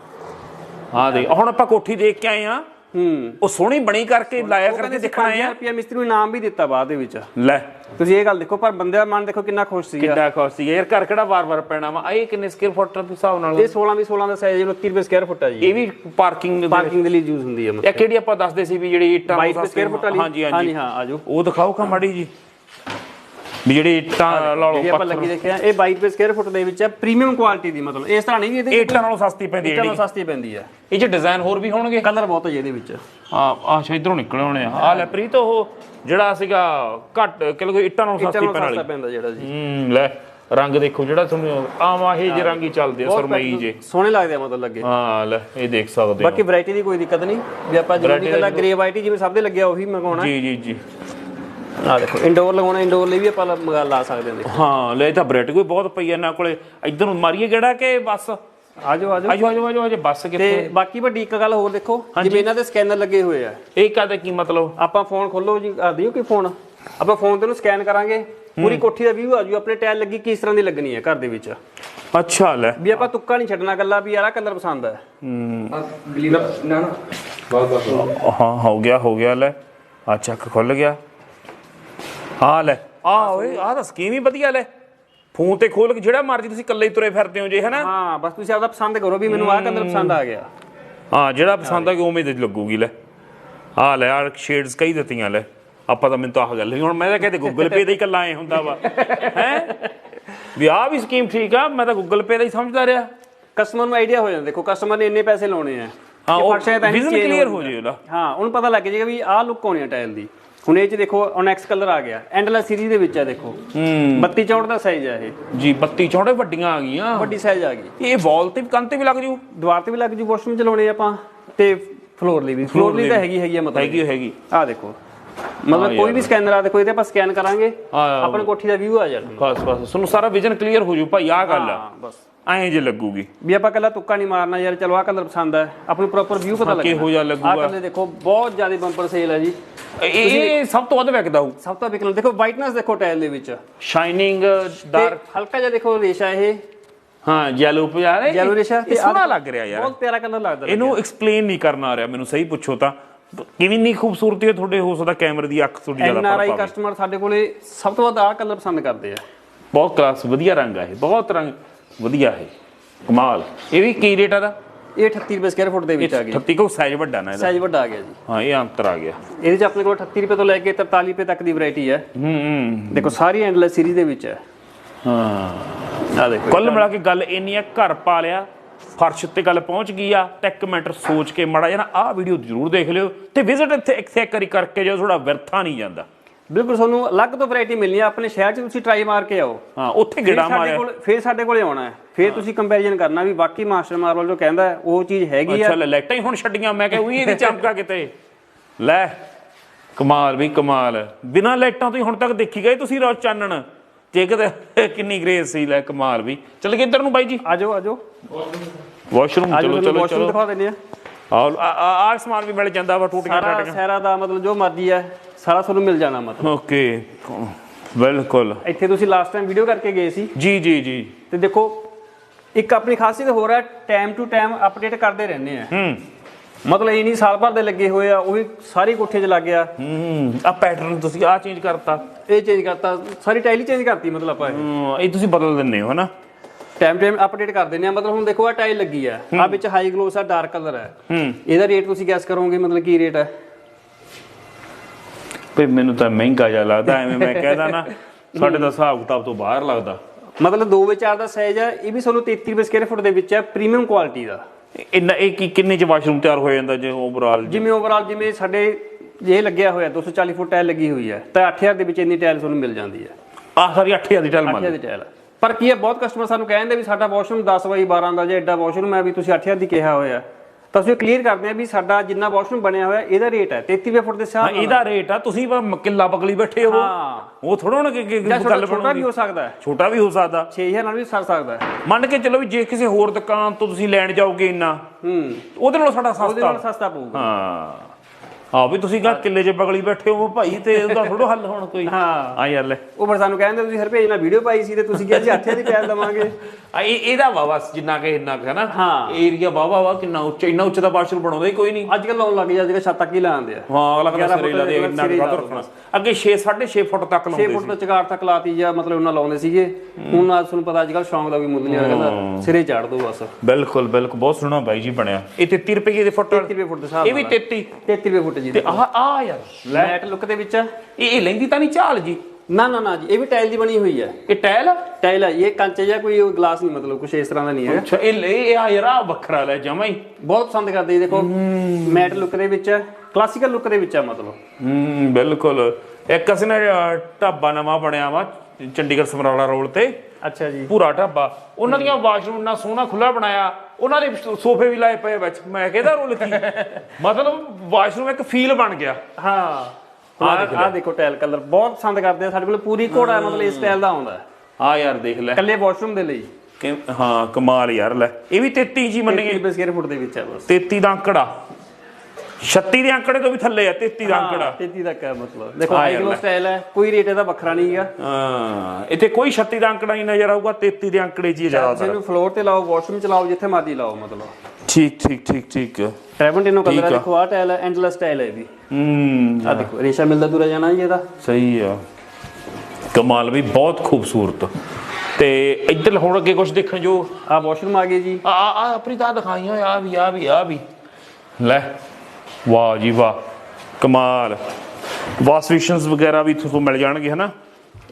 ਹਾਂ ਦੇ ਹੁਣ ਆਪਾਂ ਕੋਠੀ ਦੇਖ ਕੇ ਆਏ ਆ ਹੂੰ। ਉਹ ਸੋਹਣੀ ਬਣੀ ਕਰਕੇ ਲਾਇਆ ਕਰਕੇ ਦੇਖਣਾ 5000 ਆ ਰੁਪਿਆ ਮਿਸਤਰੀ ਨੂੰ ਇਨਾਮ ਵੀ ਦਿੱਤਾ ਬਾਅਦ ਦੇ ਵਿੱਚ। ਲੈ। ਤੁਸੀਂ ਇਹ ਗੱਲ ਦੇਖੋ ਪਰ ਬੰਦੇ ਦਾ ਮਨ ਦੇਖੋ ਕਿੰਨਾ ਖੁਸ਼ ਸੀਗਾ। ਕਿੰਨਾ ਖੁਸ਼ ਸੀ ਯਾਰ ਘਰ ਕਿਹੜਾ ਵਾਰ-ਵਾਰ ਪੈਣਾ ਵਾ? ਇਹ ਕਿੰਨੇ ਸਕੁਅਰ ਫੁੱਟ ਦੇ ਹਿਸਾਬ ਨਾਲ? ਇਹ 16 ਵੀ 16 ਦਾ ਸਾਈਜ਼ 29 ਰੁਪਏ ਸਕੁਅਰ ਫੁੱਟ ਹੈ ਜੀ। ਇਹ ਵੀ ਪਾਰਕਿੰਗ ਪਾਰਕਿੰਗ ਦੇ ਲਈ ਯੂਜ਼ ਹੁੰਦੀ ਹੈ ਇਹ ਮਤਲਬ ਕਿਹੜੀ ਆਪਾਂ ਦੱਸਦੇ ਸੀ ਵੀ ਜਿਹੜੀ ਇੱਟਾਂ 22 ਰੁਪਏ ਸਕੁਅਰ ਫੁੱਟ ਵਾਲੀ? ਹਾਂਜੀ ਹਾਂਜੀ। ਹਾਂਜੀ ਹਾਂ ਆਜੋ ਉਹ ਦਿਖਾਓ ਕਾ ਮਾੜੀ ਜੀ। ਵੀ ਜਿਹੜੀ ਇੱਟਾਂ ਲਾ ਲਓ ਜਿਹੜੀ ਆਪਾਂ ਲੱਗੀ ਦੇਖਿਆ ਇਹ 22 ਰੁਪਏ ਸਕੁਅਰ ਫੁੱਟ ਦੇ ਵਿੱਚ ਹੈ ਪ੍ਰੀਮੀਅਮ ਕੁਆਲਿਟੀ ਦੀ ਮਤਲਬ ਇਸ ਤਰ੍ਹਾਂ ਨਹੀਂ ਵੀ ਇਹਦੇ ਇੱਟਾਂ ਨਾਲੋਂ ਸਸਤੀ ਪੈਂਦੀ ਹੈ ਇੱਟਾਂ ਜਿਹੜੀ। ਨਾਲੋਂ ਸਸਤੀ ਪੈਂਦੀ ਹੈ ਇਹ ਚ ਡਿਜ਼ਾਈਨ ਹੋਰ ਵੀ ਹੋਣਗੇ? ਕਲਰ ਬਹੁਤ ਹੈ ਇਹਦੇ ਵਿੱਚ। ਆ ਆ ਇਧਰੋਂ ਨਿਕਲੇ ਹੋਣੇ ਆ। ਆ ਲੈ ਪ੍ਰੀਤ ਉਹ ਜਿਹੜਾ ਸੀਗਾ ਘੱਟ ਕਿਲੋ ਕੋਈ ਇੱਟਾਂ ਨਾਲੋਂ ਸਸਤੀ ਪੈਣ ਵਾਲੀ? ਪੈਂਦਾ ਜਿਹੜਾ ਜੀ। ਹੂੰ ਲੈ ਰੰਗ ਦੇਖੋ ਜਿਹੜਾ ਤੁਹਾਨੂੰ ਆਵਾਂ ਇਹ ਜੇ ਰੰਗ ਹੀ ਚੱਲਦੇ ਆ ਸੁਰਮਈ ਜੇ ਸੋਹਣੇ ਲੱਗਦੇ ਆ ਮਤਲਬ ਲੱਗੇ। ਹਾਂ ਲੈ ਇਹ ਦੇਖ ਸਕਦੇ ਹੋ। ਬਾਕੀ ਵੈਰਾਈਟੀ ਦੀ ਕੋਈ ਦਿੱਕਤ ਨਹੀਂ। ਵੀ ਆਪਾਂ ਵੀ ਕਲਾ ਗ੍ਰੇ ਵਾਈਟ ਜਿਵੇਂ ਸਭ ਦੇ ਲੱਗਿਆ ਉਹੀ ਮੰਗਾਉਣਾ ਜੀ ਜੀ ਜੀ। ਆ ਦੇਖੋ ਇੰਡੋਰ ਲਗਾਉਣਾ ਇੰਡੋਰ ਲਈ ਵੀ ਆਪਾਂ ਲਾ- ਮੰਗਾ ਲਾ ਸਕਦੇ ਹਾਂ ਦੇਖੋ ਹਾਂ ਲੈ ਇਹ ਤਾਂ ਬ੍ਰੈਡ ਕੋਈ ਬਹੁਤ ਪਈ ਆ ਇਹਨਾਂ ਕੋਲੇ ਇਧਰ ਨੂੰ ਮਾਰੀਏ ਕਿਹੜਾ ਕਿ ਬਸ ਆਜੋ ਆਜੋ ਆਜੋ ਆਜੋ ਆਜੋ ਆਜੋ ਬੱਸ ਕਿੱਥੇ ਤੇ ਬਾਕੀ ਵੱਡੀ ਇੱਕ ਗੱਲ ਹੋਰ ਦੇਖੋ ਜਿਵੇਂ ਇਹਨਾਂ ਦੇ ਸਕੈਨਰ ਲੱਗੇ ਹੋਏ ਆ ਇਹ ਕਾਹਦਾ ਕੀ ਮਤਲਬ ਆਪਾਂ ਫੋਨ ਖੋਲੋ ਜੀ ਆ ਦਿਓ ਕੋਈ ਫੋਨ ਆਪਾਂ ਫੋਨ ਤੇ ਉਹਨੂੰ ਸਕੈਨ ਕਰਾਂਗੇ ਪੂਰੀ ਕੋਠੀ ਦਾ ਵਿਊ ਆਜੂ ਆਪਣੇ ਟਾਇਲ ਲੱਗੀ ਕਿਸ ਤਰ੍ਹਾਂ ਦੀ ਲੱਗਣੀ ਹੈ ਘਰ ਦੇ ਵਿੱਚ ਅੱਛਾ ਲੈ ਵੀ ਆਪਾਂ ਤੁੱਕਾ ਨਹੀਂ ਛੱਡਣਾ ਗੱਲਾਂ ਵੀ ਯਾਰ ਆਹ ਕਲਰ ਪਸੰਦ ਹੈ ਹਾਂ ਹੋ ਗਿਆ ਹੋ ਗਿਆ ਲੈ ਆ ਚੱਕ ਖੁੱਲ ਗਿਆ ਆ ਲੈ। ਆ ਓਏ ਆ ਤਾਂ ਸਕੀਮ ਹੀ ਵਧੀਆ ਲੈ। ਫੋਨ ਤੇ ਖੋਲ ਕੇ ਜਿਹੜਾ ਮਰਜ਼ੀ ਤੁਸੀਂ ਇਕੱਲੇ ਹੀ ਤੁਰੇ ਫਿਰਦੇ ਹੋ ਜੇ ਹਨਾ? ਹਾਂ ਬਸ ਤੁਸੀਂ ਆਪਦਾ ਪਸੰਦ ਕਰੋ ਵੀ ਮੈਨੂੰ ਆਹ ਕਲਰ ਪਸੰਦ ਆ ਗਿਆ। ਹਾਂ ਜਿਹੜਾ ਪਸੰਦ ਆ ਕਿ ਉਵੇਂ ਦੀ ਲੱਗੂਗੀ ਲੈ। ਆ ਲੈ ਆ ਸ਼ੇਡਸ ਕਈ ਦਿੱਤੀਆਂ ਲੈ। ਆਪਾਂ ਤਾਂ ਮੈਨੂੰ ਤਾਂ ਆਹ ਗੱਲ ਨਹੀਂ ਹੁਣ ਮੈਂ ਤਾਂ ਕਹਿੰਦੇ ਗੂਗਲ ਪੇ ਦਾ ਹੀ ਕੱਲਾ ਐ ਹੁੰਦਾ ਵਾ। ਹੈ? ਵੀ ਆ ਵੀ ਸਕੀਮ ਠੀਕ ਆ ਮੈਂ ਤਾਂ ਗੂਗਲ ਪੇ ਦਾ ਹੀ ਸਮਝਦਾ ਰਿਹਾ। ਕਸਟਮਰ ਨੂੰ ਆਈਡੀਆ ਹੋ ਜਾਂਦਾ ਦੇਖੋ ਕਸਟਮਰ ਨੇ ਇੰਨੇ ਪੈਸੇ ਲਾਉਣੇ ਆ। ਹਾਂ ਉਹ ਵਿਜ਼ਨ ਕਲੀਅਰ ਹੋ ਹੋ ਜੇ ਉਹਦਾ। ਹਾਂ ਉਹਨੂੰ ਪਤਾ ਲੱਗ ਜਾਏਗਾ ਵੀ ਆਹ ਲੁੱਕ ਆਉਣੀ ਹੈ ਟਾਇਲ ਦੀ। ਹੁਣ ਇਹ ਚ ਦੇਖੋ ਓਨੈਕਸ ਕਲਰ ਆ ਗਿਆ। ਐਂਡਲੈਸ ਸੀਰੀਜ਼ ਦੇ ਵਿੱਚ ਹੈ ਦੇਖੋ। ਹੂੰ। 32 64 ਦਾ ਸਾਈਜ਼ ਹੈ ਇਹ। ਜੀ 32 ਚੌੜੇ ਵੱਡੀਆਂ ਆ ਗਈਆਂ। ਵੱਡੀ ਸਾਈਜ਼ ਆ ਗਈ। ਇਹ ਵਾਲ ਤੇ ਵੀ ਕੰਨ ਤੇ ਵੀ ਲੱਗ ਜੂ? ਦੀਵਾਰ ਤੇ ਵੀ ਲੱਗ ਜੂ ਵਾਸ਼ਰੂਮ ਚਲਾਉਣੇ ਆਪਾਂ। ਤੇ ਫਲੋਰ ਲਈ ਵੀ। ਫਲੋਰ ਲਈ ਤਾਂ ਹੈਗੀ ਹੈਗੀ ਆ ਮਤਲਬ। ਹੈਗੀ ਹੈਗੀ। ਆਹ ਦੇਖੋ। ਮਤਲਬ ਕੋਈ ਵੀ ਸਕੈਨਰ ਆ ਦੇਖੋ ਇਹਦੇ ਆਪਾਂ ਸਕੈਨ ਕਰਾਂਗੇ। ਹਾਂ। ਆਪਣੀ ਕੋਠੀ ਦਾ ਵਿਊ ਆ ਜਾਣਾ ਬਸ ਬਸ ਤੁਹਾਨੂੰ ਸਾਰਾ ਵਿਜ਼ਨ ਕਲੀਅਰ ਹੋ ਜੂ ਭਾਈ ਆਹ ਗੱਲ ਆ। ਹਾਂ ਬਸ। ਐਂ ਜੇ ਲੱਗੂਗੀ। ਵੀ ਆਪਾਂ ਕੱਲਾ ਤੁੱਕਾ ਨਹੀਂ ਮਾਰਨਾ ਯਾਰ ਚਲੋ ਆਹ ਕਲਰ ਪਸੰਦ ਹੈ ਆਪਾਂ ਨੂੰ ਪ੍ਰੋਪਰ ਵਿਊ ਪਤਾ ਲੱਗਣਾ। ਕਿਹੋ ਜਿਹਾ ਲੱਗੂਗਾ। ਕਲਰ ਦੇਖੋ ਬਹੁਤ ਜ਼ਿਆਦਾ ਬੰਪਰ ਸੇਲ ਹੈ ਜੀ। ਇਹ ਸਭ ਤੋਂ ਵੱਧ ਵਿਕਦਾ ਹੋਊ। ਸਭ ਤੋਂ ਵਿਕਲ ਦੇਖੋ ਵਾਈਟਨੈਸ ਦੇਖੋ ਟਾਇਲ ਦੇ ਵਿੱਚ। ਸ਼ਾਈਨਿੰਗ ਤੇ ਡਾਰਕ ਹਲਕਾ ਜਿਹਾ ਦੇਖੋ ਰੇਸ਼ਾ ਇਹ। ਹਾਂ ਯੈਲੋ ਪਿਆ ਰਿਹਾ। ਯੈਲੋ ਰੇਸ਼ਾ। ਇਹ ਸੋਹਣਾ ਲੱਗ ਰਿਹਾ ਯਾਰ। ਬਹੁਤ ਪਿਆਰਾ ਕਲਰ ਲੱਗਦਾ ਇਹਨੂੰ ਐਕਸਪਲੇਨ ਨਹੀਂ ਕਰਨਾ ਆ ਰਿਹਾ। ਮੈਨੂੰ ਸਹੀ ਪੁੱਛੋ ਤਾਂ। ਕਿਵੇਂ ਨਹੀਂ ਖੂਬਸੂਰਤੀ ਹੈ ਤੁਹਾਡੇ ਹੋ ਸਕਦਾ ਕੈਮਰੇ ਦੀ ਅੱਖ ਤੁਹਾਡੀ ਜ਼ਿਆਦਾ ਐਨ ਆਰ ਆਈ ਪਰ ਕਸਟਮਰ ਸਾਡੇ ਕੋਲੇ ਸਭ ਤੋਂ ਵੱਧ ਆਹ ਕਲਰ ਪਸੰਦ ਕਰਦੇ ਆ। ਬਹੁਤ ਕਲਾਸ ਵਧੀਆ ਰੰਗ ਆ ਇਹ ਬਹੁਤ ਰੰਗ ਵਧੀਆ ਹੈ ਕਮਾਲ। ਇਹ ਵੀ ਕੀ ਰੇਟ ਆ ਦਾ ਇਹ 38 ਰੁਪਏ ਸਕੁਅਰ ਫੁੱਟ ਦੇ ਵਿੱਚ ਆ ਗਈ। 38 ਕੋ ਸਾਈਜ਼ ਵੱਡਾ ਨਾ ਇਹਦਾ। ਸਾਈਜ਼ ਵੱਡਾ ਆ ਗਿਆ ਜੀ। ਹਾਂ ਇਹ ਅੰਤਰ ਆ ਗਿਆ। ਇਹਦੇ ਚ ਆਪਣੇ ਕੋਲ 38 ਰੁਪਏ ਤੋਂ ਲੈ ਕੇ 43 ਰੁਪਏ ਤੱਕ ਦੀ ਵੈਰਾਈਟੀ ਹੈ ਹੂੰ ਹੂੰ। ਦੇਖੋ ਸਾਰੀ ਐਂਡਲੈਸ ਸੀਰੀਜ਼ ਦੇ ਵਿੱਚ ਹੈ ਹਾਂ। ਆ ਦੇਖੋ ਕੁੱਲ ਮਿਲਾ ਕੇ ਗੱਲ ਇੰਨੀ ਆ ਘਰ ਪਾ ਲਿਆ ਫਰਸ਼ ਉੱਤੇ ਗੱਲ ਪਹੁੰਚ ਗਈ ਆ ਤੇ ਇੱਕ ਮਿੰਟ ਸੋਚ ਕੇ ਮੜਾ ਜਣਾ ਆਹ ਵੀਡੀਓ ਜ਼ਰੂਰ ਦੇਖ ਲਿਓ ਤੇ ਵਿਜ਼ਿਟ ਇੱਥੇ ਇੱਥੇ ਇੱਕ ਵਾਰੀ ਕਰਕੇ ਜੋ ਥੋੜਾ ਵਿਰਥਾ ਨਹੀਂ ਜਾਂਦਾ। ਬਿਲਕੁਲ ਤੁਹਾਨੂੰ ਅਲੱਗ ਤੋਂ ਵੈਰਾਈਟੀ ਮਿਲਣੀ ਹੈ ਆਪਣੇ ਸ਼ਹਿਰ 'ਚ ਤੁਸੀਂ ਟਰਾਈ ਮਾਰ ਕੇ ਆਓ। ਹਾਂ ਉੱਥੇ ਗਿੜਾ ਸਾਡੇ ਮਾਰਿਆ। ਕੋਲ ਫਿਰ ਸਾਡੇ ਕੋਲੇ ਆਉਣਾ ਹੈ। ਫਿਰ ਤੁਸੀਂ ਕੰਪੈਰੀਜ਼ਨ ਕਰਨਾ ਵੀ ਬਾਕੀ ਮਾਸਟਰ ਮਾਰਵਲ ਜੋ ਕਹਿੰਦਾ ਉਹ ਚੀਜ਼ ਹੈਗੀ ਆ। ਅੱਛਾ ਲੈ ਲਾਈਟਾਂ ਹੀ ਹੁਣ ਛੱਡੀਆਂ ਮੈਂ ਕਿਹਾ ਉਹੀ ਇਹਦੀ ਚਮਕਾ ਕਿਤੇ। ਲੈ ਕਮਾਲ ਵੀ ਕਮਾਲ। ਬਿਨਾਂ ਲਾਈਟਾਂ ਤੋਂ ਹੀ ਹੁਣ ਤੱਕ ਦੇਖੀ ਗਏ ਤੁਸੀਂ ਰੋਜ਼ ਚਾਨਣ। ਤੇ ਕਿਤੇ ਕਿੰਨੀ ਗ੍ਰੇਸ ਸੀ ਲੈ ਕਮਾਲ ਵੀ। ਚੱਲ ਇੱਧਰ ਨੂੰ ਬਾਈ ਜੀ। ਆਜੋ ਆਜੋ। ਵਾਸ਼ਰੂਮ ਚਲੋ ਚਲੋ ਵਾਸ਼ਰੂਮ ਚਲੋ। ਦਿਖਾ ਦਿੰਦੇ ਆ ਆਹ ਆਹ ਸਮਾਨ ਵੀ ਮਿਲ ਜਾਂਦਾ ਵਾ ਟੂਟੀਆਂ ਸਾਰਾ ਟਾਟੀਆਂ। ਸਹਿਰਾ ਦਾ ਮਤਲਬ ਜੋ ਮਰਜ਼ੀ ਹੈ ਸਾਰਾ ਤੁਹਾਨੂੰ ਮਿਲ ਜਾਣਾ ਮਤਲਬ। ਓਕੇ ਬਿਲਕੁਲ। ਇੱਥੇ ਤੁਸੀਂ ਲਾਸਟ ਟਾਈਮ ਵੀਡੀਓ ਕਰਕੇ ਗਏ ਸੀ। ਜੀ ਜੀ ਜੀ। ਤੇ ਦੇਖੋ ਇੱਕ ਆਪਣੀ ਖਾਸੀਅਤ ਹੋਰ ਹੈ ਟਾਈਮ ਟੂ ਟਾਈਮ ਅਪਡੇਟ ਕਰਦੇ ਰਹਿੰਦੇ ਆ। ਹੂੰ। ਮਤਲਬ ਇਹ ਨਹੀਂ ਸਾਲ ਭਰ ਦੇ ਲੱਗੇ ਹੋਏ ਆ ਉਹੀ ਸਾਰੀ ਕੋਠੇ 'ਚ ਲੱਗ ਗਿਆ। ਹੂੰ ਆ ਪੈਟਰਨ ਤੁਸੀਂ ਆ ਚੇਂਜ ਕਰਤਾ। ਇਹ ਚੇਂਜ ਕਰਤਾ ਸਾਰੀ ਟਾਈਲ ਹੀ ਚੇਂਜ ਕਰਤੀ ਮਤਲਬ ਆਪਾਂ ਇਹ। ਹੂੰ, ਇਹ ਤੁਸੀਂ ਬਦਲ ਦਿੰਦੇ ਹੋ ਹਨਾ? ਟਾਈਮ ਟਾਈਮ ਅਪਡੇਟ ਕਰ ਦਿੰਦੇ ਆ ਮਤਲਬ ਹੁਣ ਦੇਖੋ ਆ ਟਾਈਲ ਲੱਗੀ ਆ। ਆ ਵਿੱਚ ਹਾਈ ਗਲੋਸ ਆ ਡਾਰਕ ਕਲਰ ਹੈ ਹੂੰ। ਇਹਦਾ ਰੇਟ ਤੁਸੀਂ ਗੈਸ ਕਰੋਗੇ ਮਤਲਬ ਕੀ ਰੇਟ ਹੈ ਭਈ ਮੈਨੂੰ ਤਾਂ ਮਹਿੰਗਾ ਜਿਹਾ ਲੱਗਦਾ ਐਵੇਂ ਮੈਂ ਕਹਿਦਾ ਨਾ ਸਾਡੇ ਦਾ ਹਿਸਾਬ ਕਿਤਾਬ ਤੋਂ ਬਾਹਰ ਲੱਗਦਾ। ਮਤਲਬ 2x4 ਦਾ ਸਾਈਜ਼ ਹੈ ਇਹ ਵੀ ਤੁਹਾਨੂੰ 33 ਰੁਪਏ ਸਕੁਅਰ ਫੁੱਟ ਦੇ ਵਿੱਚ ਹੈ ਪ੍ਰੀਮੀਅਮ ਕੁਆਲਿਟੀ ਦਾ। ਇੰਨਾ ਇਹ ਕੀ ਕਿੰਨੇ ਚ ਵਾਸ਼ਰੂਮ ਤਿਆਰ ਹੋ ਜਾਂਦਾ ਜੇ ਓਵਰਆਲ ਜਿਵੇਂ ਓਵਰਆਲ ਜਿਵੇਂ ਸਾਡੇ ਇਹ ਲੱਗਿਆ ਹੋਇਆ 240 ਫੁੱਟ ਟਾਇਲ ਲੱਗੀ ਹੋਈ ਹੈ ਤਾਂ 8000 ਦੇ ਵਿੱਚ ਇੰਨੀ ਟਾਇਲ ਤੁਹਾਨੂੰ ਮਿਲ ਜਾਂਦੀ ਹੈ। ਆ ਸਾਰੀ 8000 ਦੀ 8000 ਮੰਨ ਦੀ ਟਾਇਲ। ਪਰ ਕੀ ਹੈ ਬਹੁਤ ਕਸਟਮਰ ਸਾਨੂੰ ਕਹਿੰਦੇ ਵੀ ਸਾਡਾ ਵਾਸ਼ਰੂਮ 10 ਬਾਈ 12 ਦਾ ਜੇ ਐਡਾ ਵਾਸ਼ਰੂਮ ਹੈ ਵੀ ਤੁਸੀਂ 8000 ਦੀ ਕਿਹਾ ਹੋਇਆ। ਤਾਂ ਅਸੀਂ ਕਲੀਅਰ ਕਰਦੇ ਹਾਂ ਵੀ ਸਾਡਾ ਜਿੰਨਾ ਵਾਸ਼ਰੂਮ ਬਣਿਆ ਹੋਇਆ ਇਹਦਾ ਰੇਟ ਹੈ। 33 ਰੁਪਏ ਫੁੱਟ ਦੇ ਹਿਸਾਬ ਨਾਲ। ਇਹਦਾ ਰੇਟ ਆ ਤੁਸੀਂ ਬਸ ਕਿੱਲਾ ਬਗਲੀ ਬੈਠੇ ਹੋ। ਹਾਂ। ਉਹ ਥੋੜਾ ਨਾ ਕਿ ਕਿ- ਗੱਲ ਛੋਟਾ ਵੀ ਹੋ ਸਕਦਾ ਛੋਟਾ ਵੀ ਹੋ ਸਕਦਾ। 6000 ਨਾਲ ਵੀ ਸਰ ਸਕਦਾ ਮੰਨ ਕੇ ਚੱਲੋ ਵੀ ਜੇ ਕਿਸੇ ਹੋਰ ਦੁਕਾਨ ਤੋਂ ਤੁਸੀਂ ਲੈਣ ਜਾਓਗੇ ਇੰਨਾ ਹੂੰ। ਉਹਦੇ ਨਾਲੋਂ ਸਾਡਾ ਉਹਦੇ ਸਸਤਾ। ਨਾਲ ਸਸਤਾ ਪਊਗਾ। ਹਾਂ। ਆ ਵੀ ਤੁਸੀਂ ਕਹਾ ਕਿੱਲੇ 'ਚ ਬਗਲੀ ਬੈਠੇ ਹੋ ਭਾਈ ਤੇ ਉਹਦਾ ਥੋੜਾ ਹੱਲ ਹੁਣ ਕੋਈ। ਹਾਂ। ਆ ਯਾਰ ਲੈ ਉਹ ਫਿਰ ਸਾਨੂੰ ਕਹਿੰਦੇ ਤੁਸੀਂ ਹਰਪੇਜ ਨਾਲ ਵੀਡੀਓ ਪਾਈ ਸੀ ਤੇ ਤੁਸੀਂ ਕਿਹਾ ਜੀ 8000 ਦੀ ਟਾਇਲ ਦਵਾਂਗੇ। ਆ ਇਹ ਇਹਦਾ ਵਾ ਬਸ ਜਿੰਨਾ ਕਿ ਇੰਨਾ ਕੁ ਹੈ ਨਾ? ਹਾਂ। ਏਰੀਆ ਵਾਵਾ ਵਾ ਕਿੰਨਾ ਉੱਚਾ ਇੰਨਾ ਉੱਚਾ ਦਾ ਬਾਸ਼ਰ ਬਣਾਉਂਦਾ ਹੀ ਕੋਈ ਨਹੀਂ। ਅੱਜ ਕੱਲ ਲਾਉਣ ਲੱਗ ਗਿਆ ਅੱਜ ਕੱਲ ਛੱਤ ਤੱਕ ਹੀ ਲਾਉਂਦੇ ਆ। ਹਾਂ ਅਗਲਾ ਕਹਿੰਦਾ ਗਿਆਰਾਂ ਸਿਰੇ ਲਾ ਦੇ ਫੁੱਟ ਇੰਨਾ ਕੁ ਵੱਧ ਰੱਖਣਾ ਅੱਗੇ 6 6.5 ਫੁੱਟ ਤੱਕ 6 ਲਾਉਂਦੇ ਫੁੱਟ ਸੀ। ਤੋਂ ਚਗਾਰ ਤੱਕ ਲਾਤੀ ਜਾਂ ਮਤਲਬ ਉਹਨਾਂ ਲਾਉਂਦੇ ਸੀਗੇ। ਹੁਣ ਅੱਜ ਤੁਹਾਨੂੰ ਪਤਾ ਅੱਜ ਕੱਲ ਸ਼ੌਂਕ ਦਾ ਵੀ ਮੁੱਲ ਨਹੀਂ ਕਹਿੰਦਾ ਸਿਰੇ ਝਾੜ ਦੋ ਬਸ। ਬਿਲਕੁਲ ਬਿਲਕੁਲ। ਬਹੁਤ ਸੋਹਣਾ ਬਾਈ ਜੀ ਬਣਿਆ। ਇਹ 33 ਰੁਪਏ ਦੇ ਫੁੱਟ। 33 ਰੁਪਏ ਫੁੱਟ ਦੇ ਇਹ ਵੀ 33 33 ਰੁਪਏ ਫੁੱਟ ਜੀ ਤੇ ਆਹ ਆ ਯਾਰ ਲੈਟ ਲੁੱਕ ਦੇ ਵਿੱਚ। ਇਹ ਇਹ ਲੈਂਦੀ ਤਾਂ ਨਹੀਂ ਝਾਲ ਜੀ? ਨਾ ਨਾ ਨਾ ਜੀ ਇਹ ਵੀ ਟਾਈਲ ਦੀ ਬਣੀ ਹੋਈ ਹੈ। ਇਹ ਟਾਇਲ ਆ? ਟਾਈਲ ਹੈ ਇਹ ਕੰਚ ਜਾਂ ਕੋਈ ਗਲਾਸ ਨਹੀਂ ਮਤਲਬ ਕੁਝ ਇਸ ਤਰ੍ਹਾਂ ਦਾ ਨਹੀਂ ਹੈ। ਅੱਛਾ ਇਹ ਲੈ ਇਹ ਆ ਯਾਰ ਆਹ ਵੱਖਰਾ ਲੈ ਜਮਾ ਹੀ। ਬਹੁਤ ਪਸੰਦ ਕਰਦੇ ਜੀ ਦੇਖੋ। ਮੈਟ ਲੁੱਕ ਦੇ ਵਿੱਚ ਕਲਾਸੀਕਲ ਲੁੱਕ ਦੇ ਵਿੱਚ ਹੈ ਮਤਲਬ। ਹੂੰ ਬਿਲਕੁਲ। ਇੱਕ ਅਸੀਂ ਨਾ ਢਾਬਾ ਨਵਾਂ ਬਣਿਆ ਵਾ ਚੰਡੀਗੜ੍ਹ ਸਮਰਾਲਾ ਰੋਡ ਤੇ। ਅੱਛਾ ਜੀ। ਪੂਰਾ ਢਾਬਾ। ਉਹਨਾਂ ਦੀਆਂ ਵਾਸ਼ਰੂਮ ਨਾਲ ਸੋਹਣਾ ਖੁੱਲਾ ਬਣਾਇਆ। ਉਹਨਾਂ ਦੇ ਸੋਫੇ ਵੀ ਲਾਏ ਪਏ ਵਿੱਚ। ਮੈਂ ਕਿਹਦਾ ਰੋਲ ਕੀ? ਮਤਲਬ ਵਾਸ਼ਰੂਮ ਇੱਕ ਫੀਲ ਬਣ ਗਿਆ। ਹਾਂ। ਆਹ ਦੇਖ ਆਹ ਦੇਖੋ ਟਾਈਲ ਕਲਰ ਬਹੁਤ ਪਸੰਦ ਕਰਦੇ ਆ ਸਾਡੇ ਕੋਲ। ਪੂਰੀ ਘੋੜਾ ਮਤਲਬ ਇਸ ਸਟਾਈਲ ਦਾ ਆਉਂਦਾ ਆ ਯਾਰ ਦੇਖ ਲੈ। ਇਕੱਲੇ ਵਾਸ਼ਰੂਮ ਦੇ ਲਈ। ਹਾਂ ਕਮਾਲ ਯਾਰ ਲੈ। ਇਹ ਵੀ 33 ਜੀ 30 ਮੰਨੇ ਰੁਪਏ ਸਕੁਅਰ ਫੁੱਟ ਦੇ ਵਿੱਚ ਹੈ ਬਸ। 33 ਦਾ ਅੰਕੜਾ। 36 ਦੇ ਅੰਕੜੇ ਤੋਂ ਵੀ ਥੱਲੇ ਆ 33 ਦਾ ਅੰਕੜਾ। 33 ਤੱਕ ਹੈ ਮਤਲਬ। ਦੇਖੋ ਹਾਈ ਗਲੋ। ਸਟਾਈਲ ਹੈ ਕੋਈ ਰੇਟ ਇਹਦਾ ਵੱਖਰਾ ਨਹੀਂ ਹੈਗਾ। ਹਾਂ ਇੱਥੇ ਕੋਈ 36 ਦਾ ਅੰਕੜਾ ਨਹੀਂ ਨਜ਼ਰ ਆਊਗਾ 33 ਦੇ ਅੰਕੜੇ ਤੁਸੀਂ ਜ਼ਿਆਦਾਤਰ। ਇਹਨੂੰ ਫਲੋਰ ਤੇ ਲਾਓ ਵਾਸ਼ਰੂਮ ਚ ਲਾਓ ਜਿੱਥੇ ਮਰਜ਼ੀ ਲਾਓ ਮਤਲਬ। ਠੀਕ ਠੀਕ ਠੀਕ ਠੀਕ। ਟ੍ਰੈਵੈਂਟਿਨੋ ਕਲਰ ਆ। ਦੇਖੋ ਆਹ ਟਾਈਲ ਹੈ ਐਂਡਲੈਸ ਸਟਾਈਲ ਹੈ ਵੀ। ਹੂੰ। ਆ ਦੇਖੋ ਰੇਸ਼ਾ ਮਿਲਦਾ ਤੁਰਾ ਜਾਣਾ ਜੀ ਇਹਦਾ। ਸਹੀ ਆ। ਕਮਾਲ ਵੀ ਬਹੁਤ ਖੂਬਸੂਰਤ। ਤੇ ਇੱਧਰ ਹੁਣ ਅੱਗੇ ਕੁਝ ਦੇਖਣ ਜੋ ਆ ਵਾਸ਼ਰੂਮ ਆ ਗਏ ਜੀ। ਆ ਆ ਆ ਆਪਣੀ ਤਾਂ ਦਿਖਾਈਆਂ ਆ ਵੀ ਆ ਵੀ ਆ ਵੀ। ਲੈ। ਵਾਹ ਜੀ ਵਾਹ ਕਮਾਲ। ਵਾਸ਼ ਵਿਸ਼ਨਸ ਵਗੈਰਾ ਵੀ ਤੁਹਾਨੂੰ ਮਿਲ ਜਾਣਗੇ ਹਨਾ?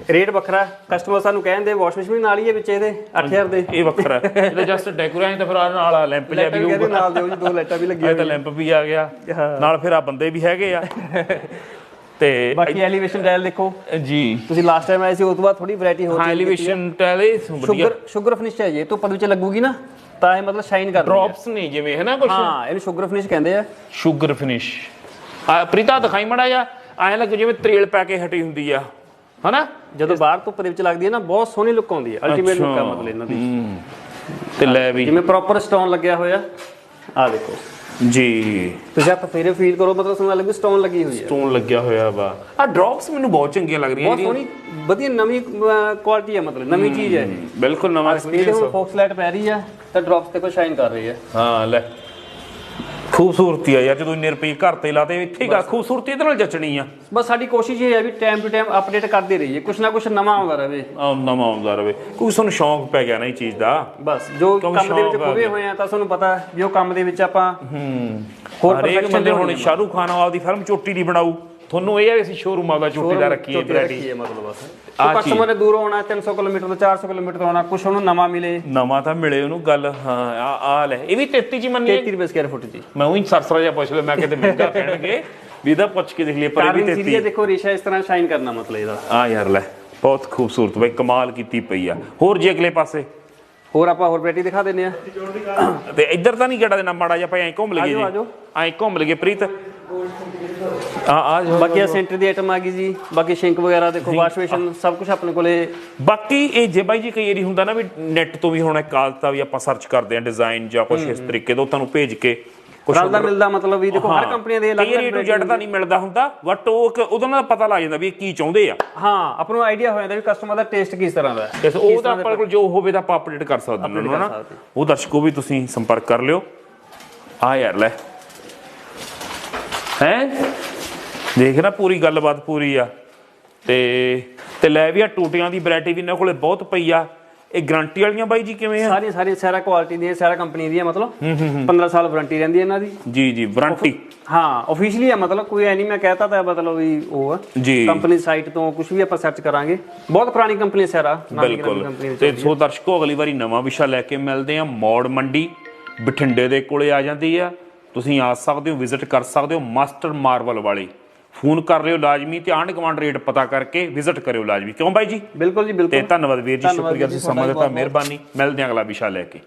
ਰੇਟ ਵੱਖਰਾ ਕਸਟਮਰ ਸਾਨੂੰ ਕਹਿੰਦੇ ਵਾਸ਼ ਮਸ਼ੀਨ ਨਾਲ ਹੀ ਹੈ ਵਿੱਚ ਇਹਦੇ 8000 ਦੇ। ਇਹ ਵੱਖਰਾ ਹੈ। ਇਹਦਾ ਜਸਟ ਡੈਕੋਰੇਸ਼ਨ ਤਾਂ ਫਿਰ ਆਹ ਨਾਲ ਆ ਲੈਂਪ ਜਿਹਾ ਵੀ ਹੋਊਗਾ। ਨਾਲ ਦਿਓ ਜੀ ਦੋ ਲਾਈਟਾਂ ਵੀ ਲੱਗੀਆਂ ਇਹ ਤਾਂ ਲੈਂਪ ਵੀ ਆ ਗਿਆ। ਨਾਲ ਫਿਰ ਆ ਬੰਦੇ ਵੀ ਹੈਗੇ ਆ। ਤੇ ਬਾਕੀ ਐਲੀਵੇਸ਼ਨ ਟਾਈਲ ਦੇਖੋ। ਜੀ। ਤੁਸੀਂ ਲਾਸਟ ਟਾਈਮ ਆਏ ਸੀ ਉਸ ਤੋਂ ਬਾਅਦ ਥੋੜੀ ਵੈਰਾਈਟੀ ਹੋ ਹਾਂ। ਐਲੀਵੇਸ਼ਨ ਟੈਲੇ ਵਧੀਆ। ਸ਼ੂਗਰ ਸ਼ੂਗਰ ਫਿਨਿਸ਼ ਹੈ ਜੀ ਇਹ ਧੁੱਪ ਦੇ ਵਿੱਚ ਲੱਗੂਗੀ ਨਾ? ਤਾਂ ਇਹ ਮਤਲਬ ਸ਼ਾਈਨ ਕਰ ਰਹੀ ਹੈ ਡ੍ਰੌਪਸ ਨੇ ਜਿਵੇਂ ਹੈ ਨਾ ਕੁਝ ਹਾਂ ਇਹਨੂੰ ਸ਼ੂਗਰ ਫਿਨਿਸ਼ ਕਹਿੰਦੇ ਆ। ਸ਼ੂਗਰ ਫਿਨਿਸ਼ ਆ ਪ੍ਰੀਤਾ ਦਿਖਾਈ ਮੜਾ ਜਾ ਐਂ ਲੱਗ ਜਿਵੇਂ ਤਰੇਲ ਪੈ ਕੇ ਹਟੀ ਹੁੰਦੀ ਆ ਹਨਾ? ਜਦੋਂ ਬਾਹਰ ਧੁੱਪ ਦੇ ਵਿੱਚ ਲੱਗਦੀ ਹੈ ਨਾ ਬਹੁਤ ਸੋਹਣੀ ਲੁੱਕ ਆਉਂਦੀ ਹੈ ਅਲਟੀਮੇਟ ਲੁੱਕ ਆ ਮਤਲਬ ਇਹਨਾਂ ਦੀ। ਤੇ ਲੈ ਵੀ। ਜਿਵੇਂ ਪ੍ਰੋਪਰ ਸਟੋਨ ਲੱਗਿਆ ਹੋਇਆ। ਆ ਦੇਖੋ। ਜੀ। ਤੁਸੀਂ ਆਪ ਫੇਰੇ ਫੀਲ ਕਰੋ ਮਤਲਬ ਤੁਹਾਨੂੰ ਲੱਗੇ ਸਟੋਨ ਲੱਗੀ ਹੋਈ ਹੈ। ਸਟੋਨ ਲੱਗਿਆ ਹੋਇਆ ਵਾ। ਆ ਡ੍ਰੌਪਸ ਮੈਨੂੰ ਬਹੁਤ ਚੰਗੀਆਂ ਲੱਗ ਰਹੀਆਂ ਬਹੁਤ ਸੋਹਣੀ ਵਧੀਆ ਨਵੀਂ ਕੁਆਲਿਟੀ ਹੈ ਮਤਲਬ ਨਵੀਂ ਚੀਜ਼ ਹੈ ਬਿਲਕੁਲ ਨਵਾਂ ਹੁਣ ਫੋਕਸ ਲਾਈਟ ਪੈ ਰਹੀ ਹੈ ਤਾਂ ਡ੍ਰੌਪਸ ਤੇ ਕੋਈ ਸ਼ਾਈਨ ਕਰ ਰਹੀ ਹੈ। ਹਾਂ ਲੈ। ਖੂਬਸੂਰਤੀ ਆ ਯਾਰ ਜਦੋਂ ਇੰਨੇ ਰੁਪਏ ਘਰ ਤੇ ਲਾਤੇ ਇੱਥੇ ਹੀ ਗਾ ਖੂਬਸੂਰਤੀ ਇਹਦੇ ਨਾਲ ਜਚਣੀ ਆ। ਬਸ ਸਾਡੀ ਕੋਸ਼ਿਸ਼ ਇਹ ਹੈ ਵੀ ਟਾਈਮ ਟੂ ਟਾਈਮ ਅਪਡੇਟ ਕਰਦੇ ਰਹੀਏ ਕੁਛ ਨਾ ਕੁਛ ਨਵਾਂ ਆਉਂਦਾ ਰਹੇ ਆ ਨਵਾਂ ਆਉਂਦਾ ਰਵੇ। ਕੋਈ ਤੁਹਾਨੂੰ ਸ਼ੌਂਕ ਪੈ ਗਿਆ ਨਾ ਇਹ ਚੀਜ਼ ਦਾ? ਬਸ ਜੋ ਕੰਮ ਦੇ ਵਿੱਚ ਸ਼ੌਕ ਆ ਖੁਬੇ ਗਿਆ। ਹੋਏ ਆ ਤਾਂ ਤੁਹਾਨੂੰ ਪਤਾ ਹੈ ਵੀ ਉਹ ਕੰਮ ਦੇ ਵਿੱਚ ਆਪਾਂ ਹੋਰ ਹਰੇਕ perfection ਬੰਦੇ ਹੁਣ ਲਿਆਉਣੀ ਹੈ। ਸ਼ਾਹਰੁਖ ਖਾਨ ਆਪਦੀ ਫਿਲਮ ਚੋਟੀ ਦੀ ਬਣਾਓ ਤੁਹਾਨੂੰ ਇਹ ਆ ਵੀ ਅਸੀਂ ਸ਼ੋਰੂਮ ਆਪਦਾ ਚੋਟੀ ਦਾ ਰੱਖੀਏ ਵੈਰਾਈਟੀ ਰੱਖੀਏ ਮਤਲਬ ਬਸ। ਕਸਟਮਰ ਨੇ ਦੂਰੋਂ ਆਉਣਾ 300 ਕਿਲੋਮੀਟਰ ਤੋਂ 400 ਕਿਲੋਮੀਟਰ ਤੋਂ ਆਉਣਾ ਕੁਛ ਉਹਨੂੰ ਨਵਾਂ ਮਿਲੇ। ਨਵਾਂ ਤਾਂ ਮਿਲੇ ਉਹਨੂੰ ਗੱਲ ਹਾਂ ਆ ਆ ਲੈ। ਇਹ ਵੀ 33 ਚ ਹੀ ਮੰਨੀ 33 ਰੁਪਏ ਸਕੁਅਰ ਫੁੱਟ ਦੀ ਮੈਂ ਉਹੀ ਸਰਸਰਾ ਜਿਹਾ ਪੁੱਛ ਲਿਆ ਮੈਂ ਕਿਤੇ ਮਹਿੰਗਾ ਕਹਿਣਗੇ ਵੀ ਇਹਦਾ ਪੁੱਛ ਕੇ ਦੇਖ ਲਈਏ ਪਰ ਇਹ ਵੀ ਸੀਰੀਆ 33 ਦੇਖੋ ਰੇਸ਼ਾ ਇਸ ਤਰ੍ਹਾਂ ਸ਼ਾਈਨ ਕਰਨਾ ਮਤਲਬ ਇਹਦਾ। ਆ ਯਾਰ ਲੈ ਬਹੁਤ ਖੂਬਸੂਰਤ ਬਈ ਕਮਾਲ ਕੀਤੀ ਪਈ ਆ। ਹੋਰ ਜੇ ਅਗਲੇ ਪਾਸੇ। ਹੋਰ ਆਪਾਂ ਹੋਰ ਵੈਰਾਈਟੀ ਦਿਖਾ ਦਿੰਨੇ ਆ ਤੇ ਇੱਧਰ ਤਾਂ ਨਹੀਂ ਗੇੜਾ ਦੇਣਾ ਮਾੜਾ ਜਿਹਾ ਭਾਈ ਐਂ ਘੁੰਮ ਲਈਏ ਆਜੋ, ਜੀ ਆਜੋ। ਐਂ ਘੁੰਮ ਲਈਏ ਪ੍ਰੀਤ। ਆ ਆ। ਬਾਕੀ ਆ ਸੈਂਟਰ ਦੀ ਆਈਟਮ ਆ ਗਈ ਜੀ। ਬਾਕੀ ਸ਼ਿੰਕ ਵਗੈਰਾ ਦੇਖੋ ਵਾਸ਼ ਬੇਸ਼ਨ ਸਭ ਕੁਝ ਆਪਣੇ ਕੋਲੇ। ਬਾਕੀ ਇਹ ਜੇ ਬਾਈ ਜੀ ਕਈ ਵਾਰੀ ਹੁੰਦਾ ਨਾ ਵੀ ਨੈਟ ਤੋਂ ਵੀ ਹੁਣ ਇੱਕ ਆਦਤ ਵੀ ਆਪਾਂ ਸਰਚ ਕਰਦੇ ਆ ਡਿਜ਼ਾਈਨ ਜਾਂ ਕੁਝ ਇਸ ਤਰੀਕੇ ਦਾ ਤੁਹਾਨੂੰ ਭੇਜ ਕੇ ਕੁਝ ਰਲਦਾ ਮਿਲਦਾ ਮਤਲਬ ਵੀ ਦੇਖੋ ਹਰ ਕੰਪਨੀ ਦੇ ਅਲੱਗ ਕਈ ਵਾਰੀ ਟੂ ਜੈਡ ਤਾਂ ਨਹੀਂ ਮਿਲਦਾ ਹੁੰਦਾ ਬਟ ਉਹ ਉਹਦੋਂ ਨਾਲ ਪਤਾ ਲੱਗ ਜਾਂਦਾ ਵੀ ਕੀ ਚਾਹੁੰਦੇ ਆ। ਹਾਂ ਆਪਾਂ ਨੂੰ ਆਈਡੀਆ ਹੋ ਜਾਂਦਾ ਵੀ ਕਸਟਮਰ ਦਾ ਟੇਸਟ ਕਿਸ ਤਰ੍ਹਾਂ ਦਾ ਹੈ। ਉਹ ਤਾਂ ਆਪਣੇ ਕੋਲ ਜੋ ਹੋਵੇ ਤਾਂ ਆਪਾਂ ਅਪਡੇਟ ਕਰ ਸਕਦੇ ਹਾਂ ਉਹਨਾਂ ਨਾ ਉਹ ਦਰਸ਼ਕੋ ਵੀ ਤੁਸੀਂ ਸੰਪਰਕ ਕਰ ਲਿਓ। ਆ ਯਾਰ ਲੈ। ਹੈ? ਦੇਖ ਨਾ ਪੂਰੀ ਗੱਲਬਾਤ ਪੂਰੀ ਆ। ਤੇ ਤੇ ਲੈ ਵੀ ਆ ਟੂਟੀਆਂ ਦੀ ਵੈਰਾਈਟੀ ਵੀ ਇਹਨਾਂ ਕੋਲੇ ਬਹੁਤ ਪਈ ਆ। ਇਹ ਗਾਰੰਟੀ ਵਾਲੀਆਂ ਬਾਈ ਜੀ ਕਿਵੇਂ ਆ? ਸਾਰੀਆਂ ਸਾਰੀਆਂ ਸਾਰਾ ਕੁਆਲਿਟੀ ਦੀਆਂ ਸਾਰਾ ਕੰਪਨੀ ਦੀਆਂ ਮਤਲਬ 15 ਸਾਲ ਵਾਰੰਟੀ ਰਹਿੰਦੀ ਹੈ ਇਹਨਾਂ ਦੀ। ਜੀ ਜੀ ਵਾਰੰਟੀ ਹਾਂ ਆਫੀਸ਼ੀਅਲੀ ਹੈ ਮਤਲਬ ਕੋਈ ਐ ਨਹੀਂ ਮੈਂ ਕਹਿਤਾ ਤਾਂ ਮਤਲਬ ਵੀ ਉਹ ਹੈ ਜੀ। ਕੰਪਨੀ ਸਾਈਟ ਤੋਂ ਕੁਝ ਵੀ ਆਪਾਂ ਸਰਚ ਕਰਾਂਗੇ। ਬਹੁਤ ਪੁਰਾਣੀ ਕੰਪਨੀ ਸੈਰਾ ਬਿਲਕੁਲ। ਤੇ ਸੋ ਦਰਸ਼ਕੋ ਅਗਲੀ ਵਾਰੀ ਨਵਾਂ ਵਿਸ਼ਾ ਲੈ ਕੇ ਮਿਲਦੇ ਆ। ਮੌੜ ਮੰਡੀ ਬਠਿੰਡੇ ਦੇ ਕੋਲੇ ਆ ਜਾਂਦੀ ਆ। ਤੁਸੀਂ ਆ ਸਕਦੇ ਹੋ ਵਿਜ਼ਿਟ ਕਰ ਸਕਦੇ ਹੋ ਮਾਸਟਰ ਮਾਰਵਲ ਵਾਲੀ। ਫੋਨ ਕਰ ਲਿਓ ਲਾਜ਼ਮੀ ਤੇ ਆਂਡ ਕਮਾਂਡ ਰੇਟ ਪਤਾ ਕਰਕੇ ਵਿਜ਼ਿਟ ਕਰਿਓ ਲਾਜ਼ਮੀ। ਕਿਉਂ ਬਾਈ ਜੀ? ਬਿਲਕੁਲ ਜੀ ਤੇ ਬਿਲਕੁਲ ਧੰਨਵਾਦ ਵੀਰ ਜੀ ਸ਼ੁਕਰੀਆ ਜੀ, ਤੁਸੀਂ ਸਮਾਂ ਦਿੱਤਾ। ਮਿਹਰਬਾਨੀ। ਮਿਲਦੇ ਹਾਂ ਅਗਲਾ ਵਿਸ਼ਾ ਲੈ ਕੇ।